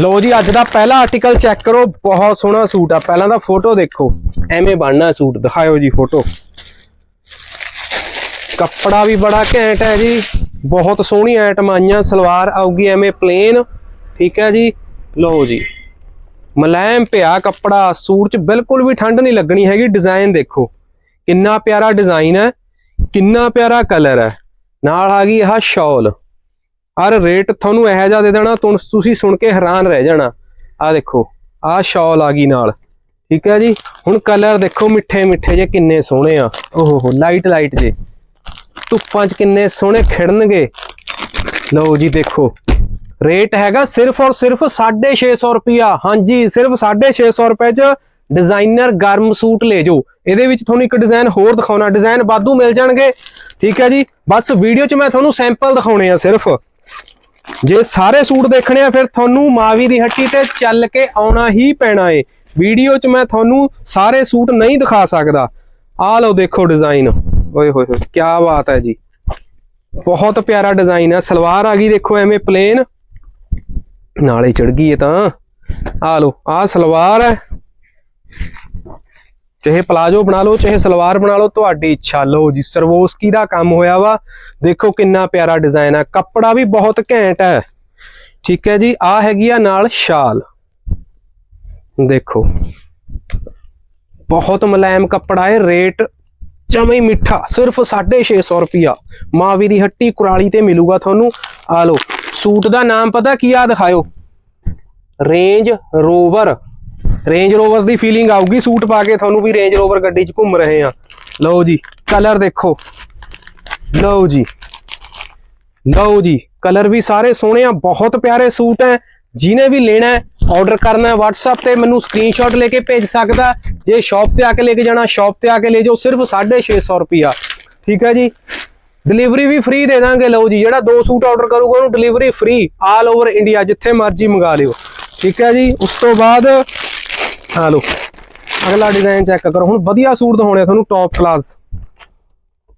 ਲਓ ਜੀ, ਅੱਜ ਦਾ ਪਹਿਲਾ ਆਰਟੀਕਲ ਚੈੱਕ ਕਰੋ। ਬਹੁਤ ਸੋਹਣਾ ਸੂਟ ਆ। ਪਹਿਲਾਂ ਦਾ ਫੋਟੋ ਦੇਖੋ। ਐਵੇਂ ਬਣਨਾ ਸੂਟ। ਦਿਖਾਇਓ ਜੀ ਫੋਟੋ ਕੱਪੜਾ ਵੀ ਬੜਾ ਘੈਂਟ ਹੈ ਜੀ। ਬਹੁਤ ਸੋਹਣੀ ਆਈਟਮ ਆਈਆਂ ਸਲਵਾਰ ਆਊਗੀ ਐਵੇਂ ਪਲੇਨ ਠੀਕ ਹੈ ਜੀ। ਲਓ ਜੀ। ਮਲੈਮ ਪਿਆ ਕੱਪੜਾ। ਸੂਟ 'ਚ ਬਿਲਕੁਲ ਵੀ ਠੰਡ ਨਹੀਂ ਲੱਗਣੀ ਹੈਗੀ। ਡਿਜ਼ਾਈਨ ਦੇਖੋ। ਕਿੰਨਾ ਪਿਆਰਾ ਡਿਜ਼ਾਈਨ ਹੈ। ਕਿੰਨਾ ਪਿਆਰਾ ਕਲਰ ਹੈ। ਨਾਲ ਆ ਗਈ ਆਹ ਸ਼ਾਲ ਹਰ ਰੇਟ ਤੁਹਾਨੂੰ ਇਹੋ ਜਿਹਾ ਦੇ ਦੇਣਾ ਤੁਸੀਂ ਸੁਣ ਕੇ ਹੈਰਾਨ ਰਹਿ ਜਾਣਾ। ਆ ਦੇਖੋ, ਆਹ ਸ਼ਾਲ ਆ ਗਈ ਨਾਲ। ਠੀਕ ਹੈ ਜੀ? ਹੁਣ ਕਲਰ ਦੇਖੋ ਮਿੱਠੇ ਮਿੱਠੇ ਜੇ ਕਿੰਨੇ ਸੋਹਣੇ ਆ। ਓਹੋ ਹੋ, ਲਾਈਟ ਲਾਈਟ ਜੇ। ਧੁੱਪਾਂ 'ਚ ਕਿੰਨੇ ਸੋਹਣੇ ਖਿੜਨਗੇ। ਲਓ ਜੀ ਦੇਖੋ, ਰੇਟ ਹੈਗਾ ਸਿਰਫ ਔਰ ਸਿਰਫ 650 ਰੁਪਿਆ ਹਾਂਜੀ, ਸਿਰਫ 650 ਰੁਪਏ 'ਚ ਡਿਜ਼ਾਈਨਰ ਗਰਮ ਸੂਟ ਲੈ ਜਾਓ। ਇਹਦੇ ਵਿੱਚ ਤੁਹਾਨੂੰ ਇੱਕ ਡਿਜ਼ਾਈਨ ਹੋਰ ਦਿਖਾਉਣਾ। ਡਿਜ਼ਾਈਨ ਬਾਦੂ ਮਿਲ ਜਾਣਗੇ। ਠੀਕ ਹੈ ਜੀ? ਬਸ ਵੀਡੀਓ 'ਚ ਮੈਂ ਤੁਹਾਨੂੰ ਸੈਂਪਲ ਦਿਖਾਉਣੇ ਆ ਸਿਰਫ। ਜੇ ਸਾਰੇ ਸੂਟ ਦੇਖਣੇ ਆ, ਫਿਰ ਤੁਹਾਨੂੰ ਮਾਵੀ ਦੀ ਹੱਟੀ ਤੇ ਚੱਲ ਕੇ ਆਉਣਾ ਹੀ ਪੈਣਾ ਏ। ਵੀਡੀਓ 'ਚ ਮੈਂ ਤੁਹਾਨੂੰ ਸਾਰੇ ਸੂਟ ਨਹੀਂ ਦਿਖਾ ਸਕਦਾ। ਆ ਲਓ ਦੇਖੋ ਡਿਜ਼ਾਈਨ ਓਏ ਹੋਏ ਹੋਏ ਕੀ ਬਾਤ ਹੈ ਜੀ। ਬਹੁਤ ਪਿਆਰਾ ਡਿਜ਼ਾਈਨ ਹੈ ਸਲਵਾਰ ਆ ਗਈ ਦੇਖੋ ਐਵੇਂ ਪਲੇਨ ਨਾਲੇ ਚੜ ਗਈ ਇਹ ਤਾਂ। ਆ ਲਓ ਆਹ ਸਲਵਾਰ ਹੈ। ਚਾਹੇ ਪਲਾਜੋ ਬਣਾ ਲਓ, ਚਾਹੇ ਸਲਵਾਰ ਬਣਾ ਲਓ, ਤੁਹਾਡੀ ਇੱਛਾ। ਲਓ ਜੀ ਸਰਵੋਸਕੀ ਦਾ ਕੰਮ ਹੋਇਆ ਵਾ? ਦੇਖੋ ਕਿੰਨਾ ਪਿਆਰਾ ਡਿਜ਼ਾਈਨ ਆ। ਕੱਪੜਾ ਵੀ ਬਹੁਤ ਘੈਂਟ ਹੈ। ਠੀਕ ਹੈ ਜੀ, ਆ ਹੈਗੀ ਆ ਨਾਲ ਸ਼ਾਲ। ਦੇਖੋ। ਬਹੁਤ ਮੁਲਾਇਮ ਕੱਪੜਾ ਹੈ, ਰੇਟ ਜਮੇ ਮਿੱਠਾ, ਸਿਰਫ 650 ਰੁਪਿਆ ਮਾਵੀ ਦੀ ਹੱਟੀ ਕੁਰਾਲੀ ਤੇ ਮਿਲੂਗਾ ਤੁਹਾਨੂੰ। ਆ ਲਓ, ਸੂਟ ਦਾ ਨਾਮ ਪਤਾ ਕੀ ਆ, ਦਿਖਾਇਓ। Range Rover. ਰੇਂਜ ਰੋਵਰ ਦੀ ਫੀਲਿੰਗ ਆਊਗੀ, ਸੂਟ ਪਾ ਕੇ ਤੁਹਾਨੂੰ ਵੀ ਰੇਂਜ ਰੋਵਰ ਗੱਡੀ 'ਚ ਘੁੰਮ ਰਹੇ ਆ ਲਓ ਜੀ ਕਲਰ ਦੇਖੋ। ਲਓ ਜੀ ਲਓ ਜੀ ਕਲਰ ਵੀ ਸਾਰੇ ਸੋਹਣੇ ਆ, ਬਹੁਤ ਪਿਆਰੇ ਸੂਟ ਹੈ। ਜਿਹਨੇ ਵੀ ਲੈਣਾ ਹੈ ਆਰਡਰ ਕਰਨਾ ਹੈ WhatsApp ਤੇ ਮੈਨੂੰ ਸਕਰੀਨਸ਼ਾਟ ਲੈ ਕੇ ਭੇਜ ਸਕਦਾ ਜੇ ਸ਼ਾਪ ਤੇ ਆ ਕੇ ਲੈ ਕੇ ਜਾਣਾ ਸ਼ਾਪ ਤੇ ਆ ਕੇ ਲੈ ਜਾਓ, ਸਿਰਫ 650 ਰੁਪਿਆ ਠੀਕ ਹੈ ਜੀ? ਡਿਲੀਵਰੀ ਵੀ ਫ੍ਰੀ ਦੇ ਦਾਂਗੇ, ਲਓ ਜੀ, ਜਿਹੜਾ ਦੋ ਸੂਟ ਆਰਡਰ ਕਰੂਗਾ, ਉਹਨੂੰ delivery free all over India ਜਿੱਥੇ ਮਰਜ਼ੀ ਮੰਗਾ ਲਿਓ। ਠੀਕ ਹੈ ਜੀ? ਉਸ ਤੋਂ ਬਾਅਦ ਆ ਲਓ। ਅਗਲਾ ਡਿਜ਼ਾਈਨ ਚੈੱਕ ਕਰੋ। ਹੁਣ ਵਧੀਆ ਸੂਟ ਦਿਖਾਉਣੇ ਤੁਹਾਨੂੰ ਟੌਪ ਕਲਾਸ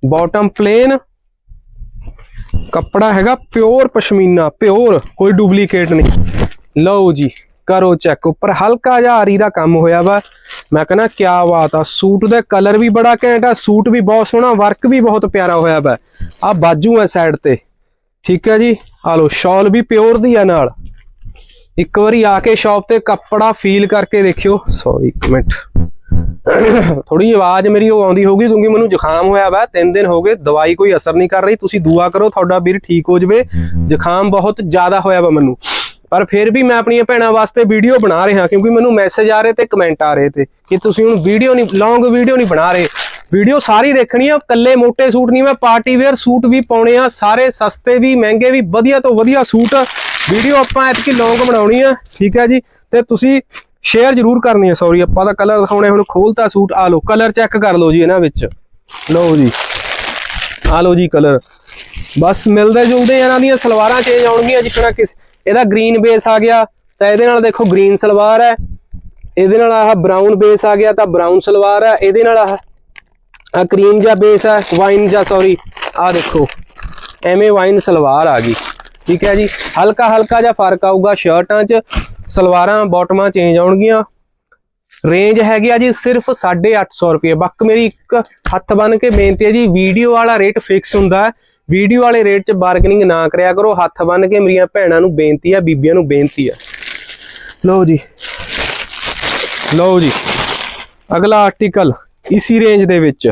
ਬਾਟਮ ਪਲੇਨ ਕੱਪੜਾ ਹੈਗਾ ਪਿਓਰ ਪਸ਼ਮੀਨਾ ਪਿਓਰ ਕੋਈ ਡੁਪਲੀਕੇਟ ਨਹੀਂ। ਲਓ ਜੀ, ਕਰੋ ਚੈੱਕ ਉੱਪਰ ਹਲਕਾ ਜਿਹਾ ਆਰੀ ਦਾ ਕੰਮ ਹੋਇਆ ਵਾ। ਮੈਂ ਕਹਿੰਦਾ ਕੀ ਬਾਤ ਆ। ਸੂਟ ਦਾ ਕਲਰ ਵੀ ਬੜਾ ਘੈਂਟ ਆ, ਸੂਟ ਵੀ ਬਹੁਤ ਸੋਹਣਾ ਵਰਕ ਵੀ ਬਹੁਤ ਪਿਆਰਾ ਹੋਇਆ ਵਾ। ਆ ਬਾਜੂ ਹੈ ਸਾਈਡ ਤੇ। ਠੀਕ ਹੈ ਜੀ? ਆ ਲਓ ਸ਼ਾਲ ਵੀ ਪਿਓਰ ਦੀ ਆ ਨਾਲ। ਇੱਕ ਵਾਰੀ ਆ ਕੇ ਸ਼ਾਪ ਤੇ ਕੱਪੜਾ ਫੀਲ ਕਰਕੇ ਦੇਖਿਓ। ਸੌਰੀ ਇੱਕ ਮਿੰਟ। ਥੋੜੀ ਆਵਾਜ਼ ਮੇਰੀ ਉਹ ਆਉਂਦੀ ਹੋਊਗੀ, ਕਿਉਂਕਿ ਮੈਨੂੰ ਜ਼ੁਕਾਮ ਹੋਇਆ ਵਾ। ਤਿੰਨ ਦਿਨ ਹੋ ਗਏ, ਦਵਾਈ ਕੋਈ ਅਸਰ ਨਹੀਂ ਕਰ ਰਹੀ। ਤੁਸੀਂ ਦੁਆ ਕਰੋ, ਤੁਹਾਡਾ ਵੀਰ ਠੀਕ ਹੋ ਜਾਵੇ। ਜ਼ੁਕਾਮ ਬਹੁਤ ਜ਼ਿਆਦਾ ਹੋਇਆ ਵਾ ਮੈਨੂੰ। ਪਰ ਫਿਰ ਵੀ ਮੈਂ ਆਪਣੀਆਂ ਭੈਣਾਂ ਵਾਸਤੇ ਵੀਡੀਓ ਬਣਾ ਰਿਹਾ, ਕਿਉਂਕਿ ਮੈਨੂੰ ਮੈਸੇਜ ਆ ਰਹੇ ਤੇ ਕਮੈਂਟ ਆ ਰਹੇ ਤੇ। ਕਿ ਤੁਸੀਂ ਹੁਣ ਵੀਡੀਓ ਨਹੀਂ ਲੌਂਗ ਵੀਡੀਓ ਨਹੀਂ ਬਣਾ ਰਹੇ। ਵੀਡੀਓ ਸਾਰੀ ਦੇਖਣੀ ਆ ਕੱਲੇ ਮੋٹے ਸੂਟ ਨਹੀਂ, ਮੈਂ ਪਾਰਟੀ ਵੇਅਰ ਸੂਟ ਵੀ ਪਾਉਣੇ ਆ। ਸਾਰੇ ਸਸਤੇ ਵੀ, ਮਹਿੰਗੇ ਵੀ, ਵਧੀਆ ਤੋਂ ਵਧੀਆ ਸੂਟ ਵੀਡੀਓ ਆਪਾਂ ਐਤਕੀ ਲੌਂਗ ਬਣਾਉਣੀ ਆ, ਠੀਕ ਹੈ ਜੀ? ਤੇ ਤੁਸੀਂ ਸ਼ੇਅਰ ਜ਼ਰੂਰ ਕਰਨੀ ਆ ਸੌਰੀ ਆਪਾਂ ਦਾ ਕਲਰ ਦਿਖਾਉਣੇ ਹੁਣ ਖੋਲਤਾ ਸੂਟ, ਆ ਲਓ ਕਲਰ ਚੈੱਕ ਕਰ ਲਓ ਜੀ ਇਹਨਾਂ ਵਿੱਚ। ਲਓ ਜੀ, ਆ ਲਓ ਜੀ ਕਲਰ ਬਸ ਮਿਲਦੇ ਜੁਲਦੇ ਇਹਨਾਂ ਦੀਆਂ, ਸਲਵਾਰਾਂ ਚੇਂਜ ਆਉਣਗੀਆਂ ਜਿਕਣਾ ਕਿਸ ਇਹਦਾ ਗ੍ਰੀਨ ਬੇਸ ਆ ਗਿਆ, ਤਾਂ ਇਹਦੇ ਨਾਲ ਦੇਖੋ ਗ੍ਰੀਨ ਸਲਵਾਰ ਹੈ। ਇਹਦੇ ਨਾਲ ਆਹ ਬਰਾਊਨ ਬੇਸ ਆ ਗਿਆ, ਤਾਂ ਬਰਾਊਨ ਸਲਵਾਰ ਹੈ। ਇਹਦੇ ਨਾਲ ਆਹ ਆ ਕਰੀਮ ਜਾਂ ਬੇਸ ਹੈ ਵਾਈਨ ਜਾਂ ਸੌਰੀ ਆ ਦੇਖੋ, ਐਵੇਂ ਵਾਈਨ ਸਲਵਾਰ ਆ ਗਈ। ਠੀਕ ਹੈ ਜੀ ਹਲਕਾ ਹਲਕਾ ਜਿਹਾ ਫ਼ਰਕ ਆਊਗਾ ਸ਼ਰਟਾਂ 'ਚ, ਸਲਵਾਰਾਂ ਬਾਟਮਾਂ ਚੇਂਜ ਆਉਣਗੀਆਂ। ਰੇਂਜ ਹੈਗੀ ਆ ਜੀ ਸਿਰਫ 850 ਰੁਪਏ। ਬੱਕ ਮੇਰੀ ਇੱਕ ਹੱਥ ਬੰਨ ਕੇ ਬੇਨਤੀ ਹੈ ਜੀ, ਵੀਡੀਓ ਵਾਲਾ ਰੇਟ ਫਿਕਸ ਹੁੰਦਾ ਵੀਡੀਓ ਵਾਲੇ ਰੇਟ 'ਚ ਬਾਰਗੇਨਿੰਗ ਨਾ ਕਰਿਆ ਕਰੋ, ਹੱਥ ਬੰਨ ਕੇ ਮੇਰੀਆਂ ਭੈਣਾਂ ਨੂੰ ਬੇਨਤੀ ਆ ਬੀਬੀਆਂ ਨੂੰ ਬੇਨਤੀ ਆ ਲਓ ਜੀ। ਲਓ ਜੀ। ਅਗਲਾ ਆਰਟੀਕਲ ਇਸੀ ਰੇਂਜ ਦੇ ਵਿੱਚ।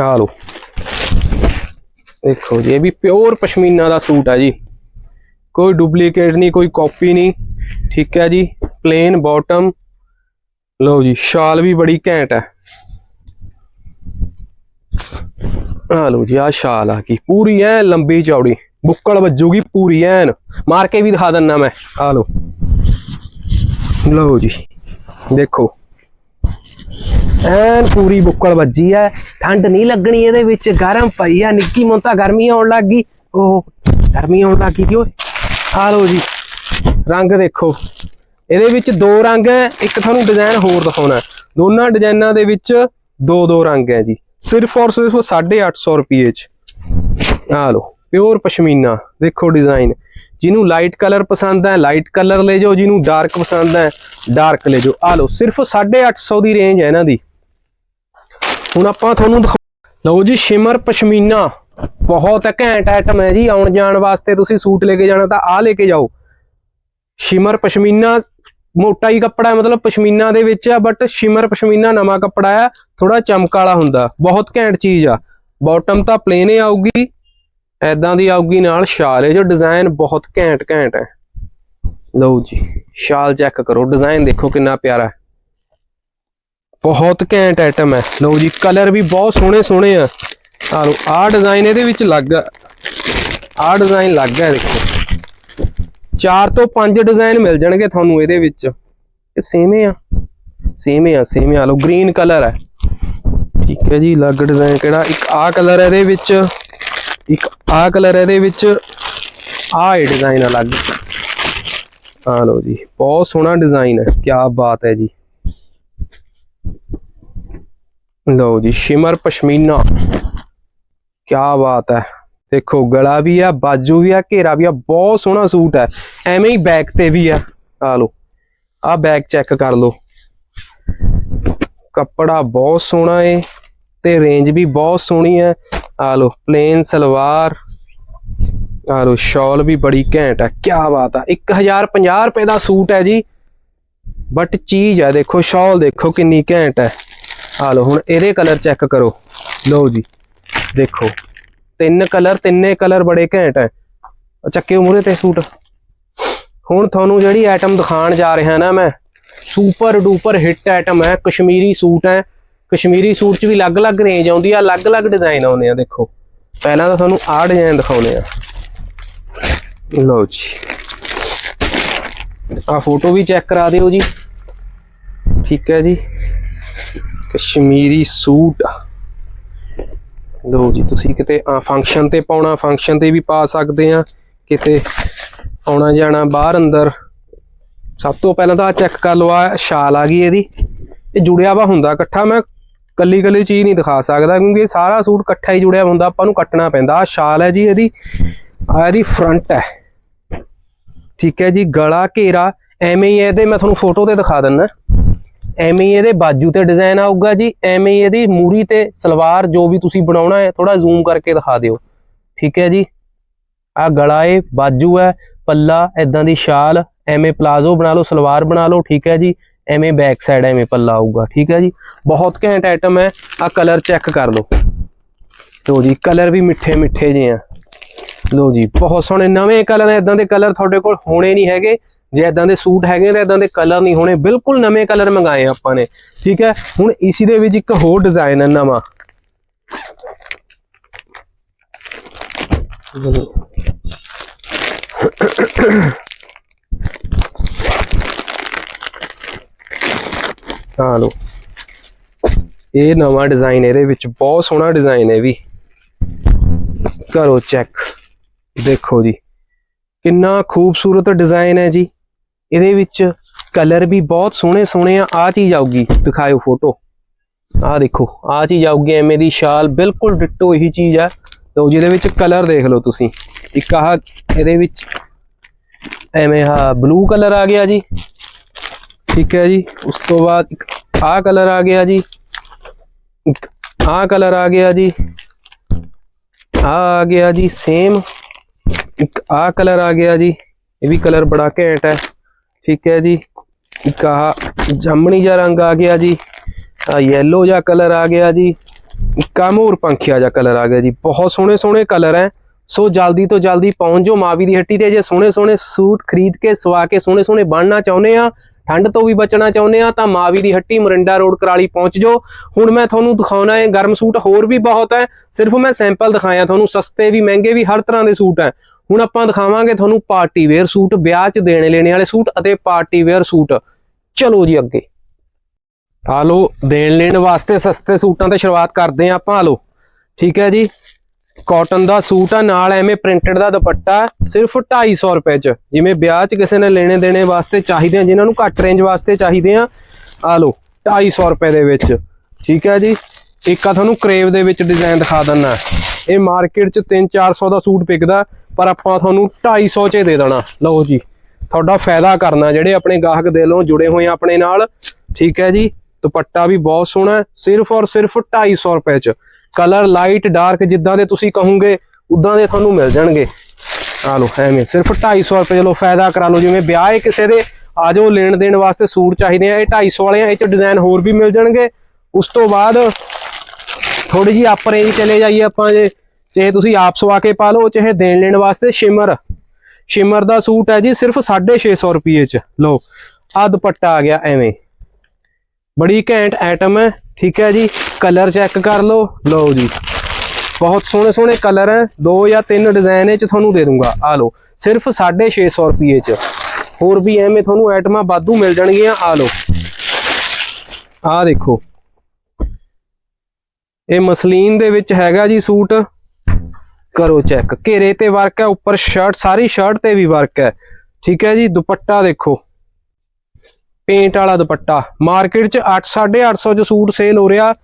ਆ ਲਓ। ਦੇਖੋ ਜੀ, ਇਹ ਵੀ ਪਿਓਰ ਪਸ਼ਮੀਨਾ ਦਾ ਸੂਟ ਹੈ ਜੀ। ਕੋਈ ਡੁਪਲੀਕੇਟ ਨਹੀਂ, ਕੋਈ ਕਾਪੀ ਨਹੀਂ, ਠੀਕ ਹੈ ਜੀ ਪਲੇਨ ਬਾਟਮ ਲਓ ਜੀ ਸ਼ਾਲ ਵੀ ਬੜੀ ਘੈਂਟ ਹੈ। ਆ ਲਓ ਜੀ ਆ ਸ਼ਾਲ ਆ ਗਈ ਪੂਰੀ ਐ ਲੰਬੀ ਚੌੜੀ, ਬੁੱਕਲ ਵੱਜੂਗੀ ਪੂਰੀ ਐਨ। ਮਾਰ ਕੇ ਵੀ ਦਿਖਾ ਦਿੰਨਾ ਮੈਂ ਆ ਲਓ। ਲਓ ਜੀ, ਦੇਖੋ। ਐਨ ਪੂਰੀ ਬੁੱਕਲ ਵੱਜੀ ਐ। ਠੰਡ ਨਹੀਂ ਲੱਗਣੀ ਇਹਦੇ ਵਿੱਚ, ਗਰਮ ਪਈ ਆ ਨਿੱਕੀ ਮੋਤਾ ਗਰਮੀ ਆਉਣ ਲੱਗ ਗਈ। ਉਹ ਗਰਮੀ ਆਉਣ ਲੱਗ ਗਈ ਜੀ ਓਏ। ਆ ਲਓ ਜੀ, ਰੰਗ ਦੇਖੋ। ਇਹਦੇ ਵਿੱਚ ਦੋ ਰੰਗ ਹੈ ਇੱਕ ਤੁਹਾਨੂੰ ਡਿਜ਼ਾਈਨ ਹੋਰ ਦਿਖਾਉਣਾ। ਦੋਨਾਂ ਡਿਜ਼ਾਈਨਾਂ ਦੇ ਵਿੱਚ ਦੋ ਦੋ ਰੰਗ ਹੈ ਜੀ। ਸਿਰਫ ਔਰ ਸਿਰਫ 850 ਰੁਪਏ ਚ। ਆ ਲਓ ਪਿਓਰ ਪਸ਼ਮੀਨਾ। ਦੇਖੋ ਡਿਜ਼ਾਈਨ ਜਿਹਨੂੰ ਲਾਈਟ ਕਲਰ ਪਸੰਦ ਹੈ ਲਾਈਟ ਕਲਰ ਲੈ ਜਾਓ। ਜਿਹਨੂੰ ਡਾਰਕ ਪਸੰਦ ਹੈ ਡਾਰਕ ਲੈ ਜਾਓ। ਆ ਲਓ, ਸਿਰਫ 850 ਦੀ ਰੇਂਜ ਹੈ ਇਹਨਾਂ ਦੀ। ਹੁਣ ਆਪਾਂ ਤੁਹਾਨੂੰ ਦਿਖਾ ਲਓ ਜੀ, ਸ਼ਿਮਰ ਪਸ਼ਮੀਨਾ। ਬਹੁਤ ਘੈਂਟ ਆਈਟਮ ਹੈ ਜੀ, ਆਉਣ ਜਾਣ ਵਾਸਤੇ ਤੁਸੀਂ ਸੂਟ ਲੈ ਕੇ ਜਾਣਾ ਤਾਂ ਆਹ ਲੈ ਕੇ ਜਾਓ। ਸ਼ਿਮਰ ਪਸ਼ਮੀਨਾ, ਮੋਟਾ ਹੀ ਕੱਪੜਾ ਹੈ, ਮਤਲਬ ਪਸ਼ਮੀਨਾ ਦੇ ਵਿੱਚ ਆ ਬਟ ਸ਼ਿਮਰ ਪਸ਼ਮੀਨਾ ਨਵਾਂ ਕੱਪੜਾ ਹੈ ਥੋੜਾ ਚਮਕ ਵਾਲਾ ਹੁੰਦਾ। ਬਹੁਤ ਘੈਂਟ ਚੀਜ਼ ਆ। ਬਾਟਮ ਤਾਂ ਪਲੇਨ ਹੀ ਆਊਗੀ ਐਦਾਂ ਦੀ ਆਊਗੀ ਨਾਲ ਸ਼ਾਲ ਇਹ ਜੋ ਡਿਜ਼ਾਈਨ ਬਹੁਤ ਘੈਂਟ ਘੈਂਟ ਹੈ। ਲਓ ਜੀ, ਸ਼ਾਲ ਚੈੱਕ ਕਰੋ ਡਿਜ਼ਾਈਨ ਦੇਖੋ ਕਿੰਨਾ ਪਿਆਰਾ ਹੈ। ਬਹੁਤ ਘੈਂਟ ਆਈਟਮ ਹੈ। ਲਓ ਜੀ ਕਲਰ ਵੀ ਬਹੁਤ ਸੋਹਣੇ ਸੋਹਣੇ ਆ। ਆ ਲਓ, ਆਹ ਡਿਜ਼ਾਈਨ ਇਹਦੇ ਵਿੱਚ ਲੱਗ ਆਹ ਡਿਜ਼ਾਈਨ ਲੱਗ ਹੈ ਦੇਖੋ ਚਾਰ ਤੋਂ ਪੰਜ ਡਿਜ਼ਾਈਨ ਮਿਲ ਜਾਣਗੇ ਤੁਹਾਨੂੰ ਇਹਦੇ ਵਿੱਚ। ਇਹ ਸੇਮ ਆ। ਸੇਮ ਆ ਸੇਮ ਆ। ਲਓ ਗ੍ਰੀਨ ਕਲਰ ਹੈ। ਠੀਕ ਹੈ ਜੀ, ਅਲੱਗ ਡਿਜ਼ਾਈਨ ਕਿਹੜਾ? ਇੱਕ ਆਹ ਕਲਰ ਇਹਦੇ ਵਿੱਚ। ਇੱਕ ਆਹ ਕਲਰ ਇਹਦੇ ਵਿੱਚ। ਆ ਹੈ ਡਿਜ਼ਾਈਨ ਅਲੱਗ। ਆ ਲਓ ਜੀ, ਬਹੁਤ ਸੋਹਣਾ ਡਿਜ਼ਾਈਨ ਹੈ। ਕੀ ਬਾਤ ਹੈ ਜੀ। ਲਓ ਜੀ, ਸ਼ਿਮਰ ਪਸ਼ਮੀਨਾ। ਕੀ ਬਾਤ ਹੈ। ਦੇਖੋ, ਗਲਾ ਵੀ ਆ, ਬਾਜੂ ਵੀ ਆ, ਘੇਰਾ ਵੀ ਆ, ਬਹੁਤ ਸੋਹਣਾ ਸੂਟ ਹੈ। ਐਵੇਂ ਹੀ ਬੈਕ ਤੇ ਵੀ ਆ। ਆ ਲਓ, ਆ ਬੈਕ ਚੈੱਕ ਕਰ ਲਓ। ਕੱਪੜਾ ਬਹੁਤ ਸੋਹਣਾ ਏ, ਤੇ ਰੇਂਜ ਵੀ ਬਹੁਤ ਸੋਹਣੀ ਹੈ। ਆ ਲਓ ਪਲੇਨ ਸਲਵਾਰ। ਆ ਲਓ ਸ਼ਾਲ ਵੀ ਬੜੀ ਘੈਂਟ ਹੈ। ਕੀ ਬਾਤ ਆ 1050 ਰੁਪਏ ਦਾ ਸੂਟ ਹੈ ਜੀ। ਬਟ ਚੀਜ਼ ਹੈ, ਦੇਖੋ ਸ਼ਾਲ ਦੇਖੋ ਕਿੰਨੀ ਘੈਂਟ ਹੈ। ਆ ਲਓ, ਹੁਣ ਇਹਦੇ ਕਲਰ ਚੈੱਕ ਕਰੋ। ਲਓ ਜੀ, ਦੇਖੋ। ਤਿੰਨ ਕਲਰ ਤਿੰਨੇ ਕਲਰ ਬੜੇ ਘੈਂਟ ਹੈ ਆਹ ਚੱਕਿਓ ਮੂਰੇ ਤੇ ਸੂਟ। ਹੁਣ ਤੁਹਾਨੂੰ ਜਿਹੜੀ ਆਈਟਮ ਦਿਖਾਣ ਜਾ ਰਿਹਾ ਨਾ ਮੈਂ ਸੁਪਰ ਡੂਪਰ ਹਿੱਟ ਆਈਟਮ ਹੈ ਕਸ਼ਮੀਰੀ ਸੂਟ ਹੈ ਕਸ਼ਮੀਰੀ ਸੂਟ 'ਚ ਵੀ ਅਲੱਗ-ਅਲੱਗ ਰੇਂਜ ਆਉਂਦੀ ਆ, ਅਲੱਗ-ਅਲੱਗ ਡਿਜ਼ਾਈਨ ਆਉਂਦੇ ਆ, ਦੇਖੋ। ਪਹਿਲਾਂ ਤਾਂ ਤੁਹਾਨੂੰ ਆਹ ਡਿਜ਼ਾਈਨ ਦਿਖਾਉਨੇ ਆ। ਲਓ ਜੀ। ਆ ਫੋਟੋ ਵੀ ਚੈੱਕ ਕਰਾ ਦਿਓ ਜੀ। ਠੀਕ ਹੈ ਜੀ। ਕਸ਼ਮੀਰੀ ਸੂਟ। ਲਓ ਜੀ, ਤੁਸੀਂ ਕਿਤੇ ਫੰਕਸ਼ਨ ਤੇ ਪਾਉਣਾ ਫੰਕਸ਼ਨ ਤੇ ਵੀ ਪਾ ਸਕਦੇ ਆ। ਕਿਤੇ ਆਉਣਾ ਜਾਣਾ ਬਾਹਰ ਅੰਦਰ। ਸਭ ਤੋਂ ਪਹਿਲਾਂ ਤਾਂ ਚੈੱਕ ਕਰ ਲਓ ਆ ਸ਼ਾਲ ਆ ਗਈ ਇਹਦੀ। ਇਹ ਜੁੜਿਆ ਵਾ ਹੁੰਦਾ ਇਕੱਠਾ, ਮੈਂ ਕੱਲੀ ਕੱਲੀ ਚੀਜ਼ ਨਹੀਂ ਦਿਖਾ ਸਕਦਾ, ਕਿਉਂਕਿ ਇਹ ਸਾਰਾ ਸੂਟ ਇਕੱਠਾ ਹੀ ਜੁੜਿਆ ਹੁੰਦਾ, ਆਪਾਂ ਨੂੰ ਕੱਟਣਾ ਪੈਂਦਾ। ਆ ਸ਼ਾਲ ਹੈ ਜੀ ਇਹਦੀ ਆ ਇਹਦੀ ਫਰੰਟ ਹੈ। ਠੀਕ ਹੈ ਜੀ, ਗਲਾ ਘੇਰਾ, ਐਵੇਂ ਹੀ ਇਹਦੇ, ਮੈਂ ਤੁਹਾਨੂੰ ਫੋਟੋ ਤੇ ਦਿਖਾ ਦਿੰਦਾ। ਐਵੇਂ ਇਹਦੇ ਬਾਜੂ ਤੇ ਡਿਜ਼ਾਈਨ ਆਊਗਾ ਜੀ, ਐਵੇਂ ਇਹਦੀ ਮੂਰੀ ਤੇ ਸਲਵਾਰ ਜੋ ਵੀ ਤੁਸੀਂ ਬਣਾਉਣਾ ਹੈ ਥੋੜਾ ਜ਼ੂਮ ਕਰਕੇ ਦਿਖਾ ਦਿਓ। ਠੀਕ ਹੈ ਜੀ? ਆ ਗਲਾ ਏ ਬਾਜੂ ਹੈ, ਪੱਲਾ ਐਦਾਂ ਦੀ ਸ਼ਾਲ ਐਵੇਂ ਪਲਾਜ਼ੋ ਬਣਾ ਲਓ, ਸਲਵਾਰ ਬਣਾ ਲਓ, ਠੀਕ ਹੈ ਜੀ? ਐਵੇਂ ਬੈਕ ਸਾਈਡ ਐਵੇਂ ਪੱਲਾ ਆਊਗਾ, ਠੀਕ ਹੈ ਜੀ? ਬਹੁਤ ਘੈਂਟ ਆਈਟਮ ਹੈ ਆ ਕਲਰ ਚੈੱਕ ਕਰ ਲਓ। ਲੋ ਜੀ ਕਲਰ ਵੀ ਮਿੱਠੇ ਮਿੱਠੇ ਜਿਹੇ ਆ। ਲੋ ਜੀ, ਬਹੁਤ ਸੋਹਣੇ ਨਵੇਂ ਕਲਰ ਐਦਾਂ ਦੇ ਕਲਰ ਤੁਹਾਡੇ ਕੋਲ ਹੋਣੇ ਨਹੀਂ ਹੈਗੇ। ਜੇ ਐਦਾਂ ਦੇ ਸੂਟ ਹੈਗੇ ਤਾਂ ਐਦਾਂ ਦੇ ਕਲਰ ਨਹੀਂ ਹੋਣੇ, ਬਿਲਕੁਲ ਨਵੇਂ ਕਲਰ ਮੰਗਾਏ ਆਪਾਂ ਨੇ, ਠੀਕ ਹੈ? ਹੁਣ ਇਸੀ ਦੇ ਵਿੱਚ ਇੱਕ ਹੋਰ ਡਿਜ਼ਾਈਨ ਹੈ ਨਵਾਂ। ਆ ਲੋ ਇਹ ਨਵਾਂ ਡਿਜ਼ਾਈਨ ਇਹਦੇ ਵਿੱਚ ਬਹੁਤ ਸੋਹਣਾ ਡਿਜ਼ਾਈਨ ਹੈ ਵੀ। ਕਰੋ ਚੈੱਕ ਦੇਖੋ ਜੀ, ਕਿੰਨਾ ਖੂਬਸੂਰਤ ਡਿਜ਼ਾਈਨ ਹੈ ਜੀ। ਇਹਦੇ ਵਿੱਚ ਕਲਰ ਵੀ ਬਹੁਤ ਸੋਹਣੇ ਸੋਹਣੇ ਆ ਆ ਚੀਜ਼ ਆਊਗੀ, ਦਿਖਾਇਓ ਫੋਟੋ ਆ ਦੇਖੋ ਆ ਚੀਜ਼ ਆਊਗੀ, ਐਵੇਂ ਦੀ ਸ਼ਾਲ ਬਿਲਕੁਲ ਡਿੱਟੋ ਇਹੀ ਚੀਜ਼ ਆ। ਲਓ ਜਿਹਦੇ ਵਿੱਚ ਕਲਰ ਦੇਖ ਲਓ ਤੁਸੀਂ। ਇੱਕ ਆਹ ਇਹਦੇ ਵਿੱਚ ਐਵੇਂ ਆ ਬਲੂ ਕਲਰ ਆ ਗਿਆ ਜੀ। ਠੀਕ ਹੈ ਜੀ, ਉਸ ਤੋਂ ਬਾਅਦ ਇੱਕ ਆਹ ਕਲਰ ਆ ਗਿਆ ਜੀ। ਇੱਕ ਆਹ ਕਲਰ ਆ ਗਿਆ ਜੀ। ਆ ਆ ਗਿਆ ਜੀ ਸੇਮ ਇੱਕ ਆਹ ਕਲਰ ਆ ਗਿਆ ਜੀ। ਇਹ ਵੀ ਕਲਰ ਬੜਾ ਘੈਂਟ ਹੈ। ਠੀਕ ਹੈ ਜੀ। ਇੱਕ ਆਹ ਜਾਮਣੀ ਜਿਹਾ ਰੰਗ ਆ ਗਿਆ ਜੀ। ਆ ਯੈਲੋ ਜਿਹਾ ਕਲਰ ਆ ਗਿਆ ਜੀ। ਇੱਕ ਆਹ ਮੋਰ ਪੰਖੀਆ ਜਿਹਾ ਕਲਰ ਆ ਗਿਆ ਜੀ। ਬਹੁਤ ਸੋਹਣੇ ਸੋਹਣੇ ਕਲਰ ਹੈ। ਸੋ ਜਲਦੀ ਤੋਂ ਜਲਦੀ ਪਹੁੰਚ ਜਾਓ ਮਾਵੀ ਦੀ ਹੱਟੀ ਤੇ। ਜੇ ਸੋਹਣੇ ਸੋਹਣੇ ਸੂਟ ਖਰੀਦ ਕੇ ਸਵਾ ਕੇ ਸੋਹਣੇ ਸੋਹਣੇ ਬਣਨਾ ਚਾਹੁੰਦੇ ਆ, ਠੰਡ ਤੋਂ ਵੀ ਬਚਣਾ ਚਾਹੁੰਦੇ ਆ, ਤਾਂ ਮਾਵੀ ਦੀ ਹੱਟੀ ਮਰਿੰਡਾ ਰੋਡ ਕਰਾਲੀ ਪਹੁੰਚ ਜਾਓ। ਹੁਣ ਮੈਂ ਤੁਹਾਨੂੰ ਦਿਖਾਉਣਾ ਹੈ, ਗਰਮ ਸੂਟ ਹੋਰ ਵੀ ਬਹੁਤ ਹੈ। ਸਿਰਫ ਮੈਂ ਸੈਂਪਲ ਦਿਖਾਇਆ, ਤੁਹਾਨੂੰ ਸਸਤੇ ਵੀ, ਮਹਿੰਗੇ ਵੀ, ਹਰ ਤਰ੍ਹਾਂ ਦੇ ਸੂਟ ਹੈ। ਹੁਣ ਆਪਾਂ ਦਿਖਾਵਾਂਗੇ ਤੁਹਾਨੂੰ ਪਾਰਟੀ ਵੇਅਰ ਸੂਟ, ਵਿਆਹ 'ਚ ਦੇਣੇ ਲੈਣੇ ਵਾਲੇ ਸੂਟ ਅਤੇ ਪਾਰਟੀ ਵੇਅਰ ਸੂਟ। ਚਲੋ ਜੀ ਅੱਗੇ। ਆ ਲੋ ਦੇਣ ਲੈਣ ਵਾਸਤੇ ਸਸਤੇ ਸੂਟਾਂ ਤੇ ਸ਼ੁਰੂਆਤ ਕਰਦੇ ਆ ਆਪਾਂ ਆ ਲੋ ਠੀਕ ਹੈ ਜੀ। ਕਾਟਨ ਦਾ ਸੂਟ ਆ, ਨਾਲ ਐਵੇਂ ਪ੍ਰਿੰਟਡ ਦਾ ਦੁਪੱਟਾ, ਸਿਰਫ 250 ਰੁਪਏ ਚ। ਜਿਵੇਂ ਵਿਆਹ 'ਚ ਕਿਸੇ ਨੇ ਲੈਣੇ ਦੇਣੇ ਵਾਸਤੇ ਚਾਹੀਦੇ ਆ, ਜਿਨ੍ਹਾਂ ਨੂੰ ਘੱਟ ਰੇਂਜ ਵਾਸਤੇ ਚਾਹੀਦੇ ਆ ਆ ਲੋ 250 ਰੁਪਏ ਦੇ ਵਿੱਚ। ਠੀਕ ਹੈ ਜੀ। ਇੱਕ ਆ ਤੁਹਾਨੂੰ ਕਰੇਵ ਦੇ ਵਿੱਚ ਡਿਜ਼ਾਈਨ ਦਿਖਾ ਦਿੰਨਾ ਇਹ ਮਾਰਕੀਟ 'ਚ 3-400 ਦਾ ਸੂਟ ਵਿਕਦਾ। ਪਰ ਆਪਾਂ ਤੁਹਾਨੂੰ 250 ਚ ਦੇ ਦੇਣਾ। ਲਓ ਜੀ, ਤੁਹਾਡਾ ਫਾਇਦਾ ਕਰਨਾ, ਜਿਹੜੇ ਆਪਣੇ ਗਾਹਕ ਦਿਲੋਂ ਜੁੜੇ ਹੋਏ ਆ ਆਪਣੇ ਨਾਲ। ਠੀਕ ਹੈ ਜੀ, ਦੁਪੱਟਾ ਵੀ ਬਹੁਤ ਸੋਹਣਾ ਸਿਰਫ ਔਰ ਸਿਰਫ 250 ਰੁਪਏ ਚ। ਕਲਰ ਲਾਈਟ ਡਾਰਕ ਜਿੱਦਾਂ ਦੇ ਤੁਸੀਂ ਕਹੋਗੇ, ਉਦਾਂ ਦੇ ਤੁਹਾਨੂੰ ਮਿਲ ਜਾਣਗੇ। ਆ ਲਓ, ਐਵੇਂ, ਸਿਰਫ 250 ਰੁਪਏ, ਚਲੋ ਫਾਇਦਾ ਕਰਾ ਲਓ, ਜਿਵੇਂ ਵਿਆਹ ਹੈ ਕਿਸੇ ਦੇ, ਆ ਜਾਓ, ਲੈਣ ਦੇਣ ਵਾਸਤੇ ਸੂਟ ਚਾਹੀਦੇ ਆ, ਇਹ 250 ਵਾਲੇ ਆ, ਇਹ ਚ ਡਿਜ਼ਾਈਨ ਹੋਰ ਵੀ ਮਿਲ ਜਾਣਗੇ। ਉਸ ਤੋਂ ਬਾਅਦ ਥੋੜੀ ਜੀ ਅਪ ਰੇਂਜ ਚਲੇ ਜਾਈਏ ਆਪਾਂ ਜੇ। ਚਾਹੇ ਤੁਸੀਂ ਆਪ ਸਵਾ ਕੇ ਪਾ ਲਓ, ਚਾਹੇ ਦੇਣ ਲੈਣ ਵਾਸਤੇ, ਸ਼ਿਮਰ। ਸ਼ਿਮਰ ਦਾ ਸੂਟ ਹੈ ਜੀ ਸਿਰਫ 650 ਰੁਪਏ ਚ। ਲਓ ਆ ਦੁਪੱਟਾ ਆ ਗਿਆ ਐਵੇਂ। ਬੜੀ ਘੈਂਟ ਆਈਟਮ ਹੈ, ਠੀਕ ਹੈ ਜੀ। ਕਲਰ ਚੈੱਕ ਕਰ ਲਓ। ਲਓ ਜੀ, ਬਹੁਤ ਸੋਹਣੇ ਸੋਹਣੇ ਕਲਰ ਹੈ। ਦੋ ਜਾਂ ਤਿੰਨ ਡਿਜ਼ਾਈਨ ਇਹ ਚ ਤੁਹਾਨੂੰ ਦੇ ਦੂੰਗਾ। ਆ ਲਓ, ਸਿਰਫ 650 ਰੁਪਏ ਚ। ਹੋਰ ਵੀ ਐਵੇਂ ਤੁਹਾਨੂੰ ਆਈਟਮਾਂ ਬਾਦੂ ਮਿਲ ਜਾਣਗੀਆਂ। ਆ ਲਓ ਆ ਦੇਖੋ। ਇਹ ਮਸਲੀਨ ਦੇ ਵਿੱਚ ਹੈਗਾ ਜੀ ਸੂਟ। ਕਰੋ ਚੈੱਕ ਘੇਰੇ ਤੇ ਵਰਕ ਹੈ, ਉੱਪਰ ਸ਼ਰਟ ਸਾਰੀ ਸ਼ਰਟ ਤੇ ਵੀ ਵਰਕ ਹੈ। ਠੀਕ ਹੈ ਜੀ, ਦੁਪੱਟਾ ਦੇਖੋ। ਪੇਂਟ ਵਾਲਾ ਦੁਪੱਟਾ। ਮਾਰਕੀਟ 'ਚ 8 850 ਚ ਸੂਟ ਸੇਲ ਹੋ ਰਿਹਾ।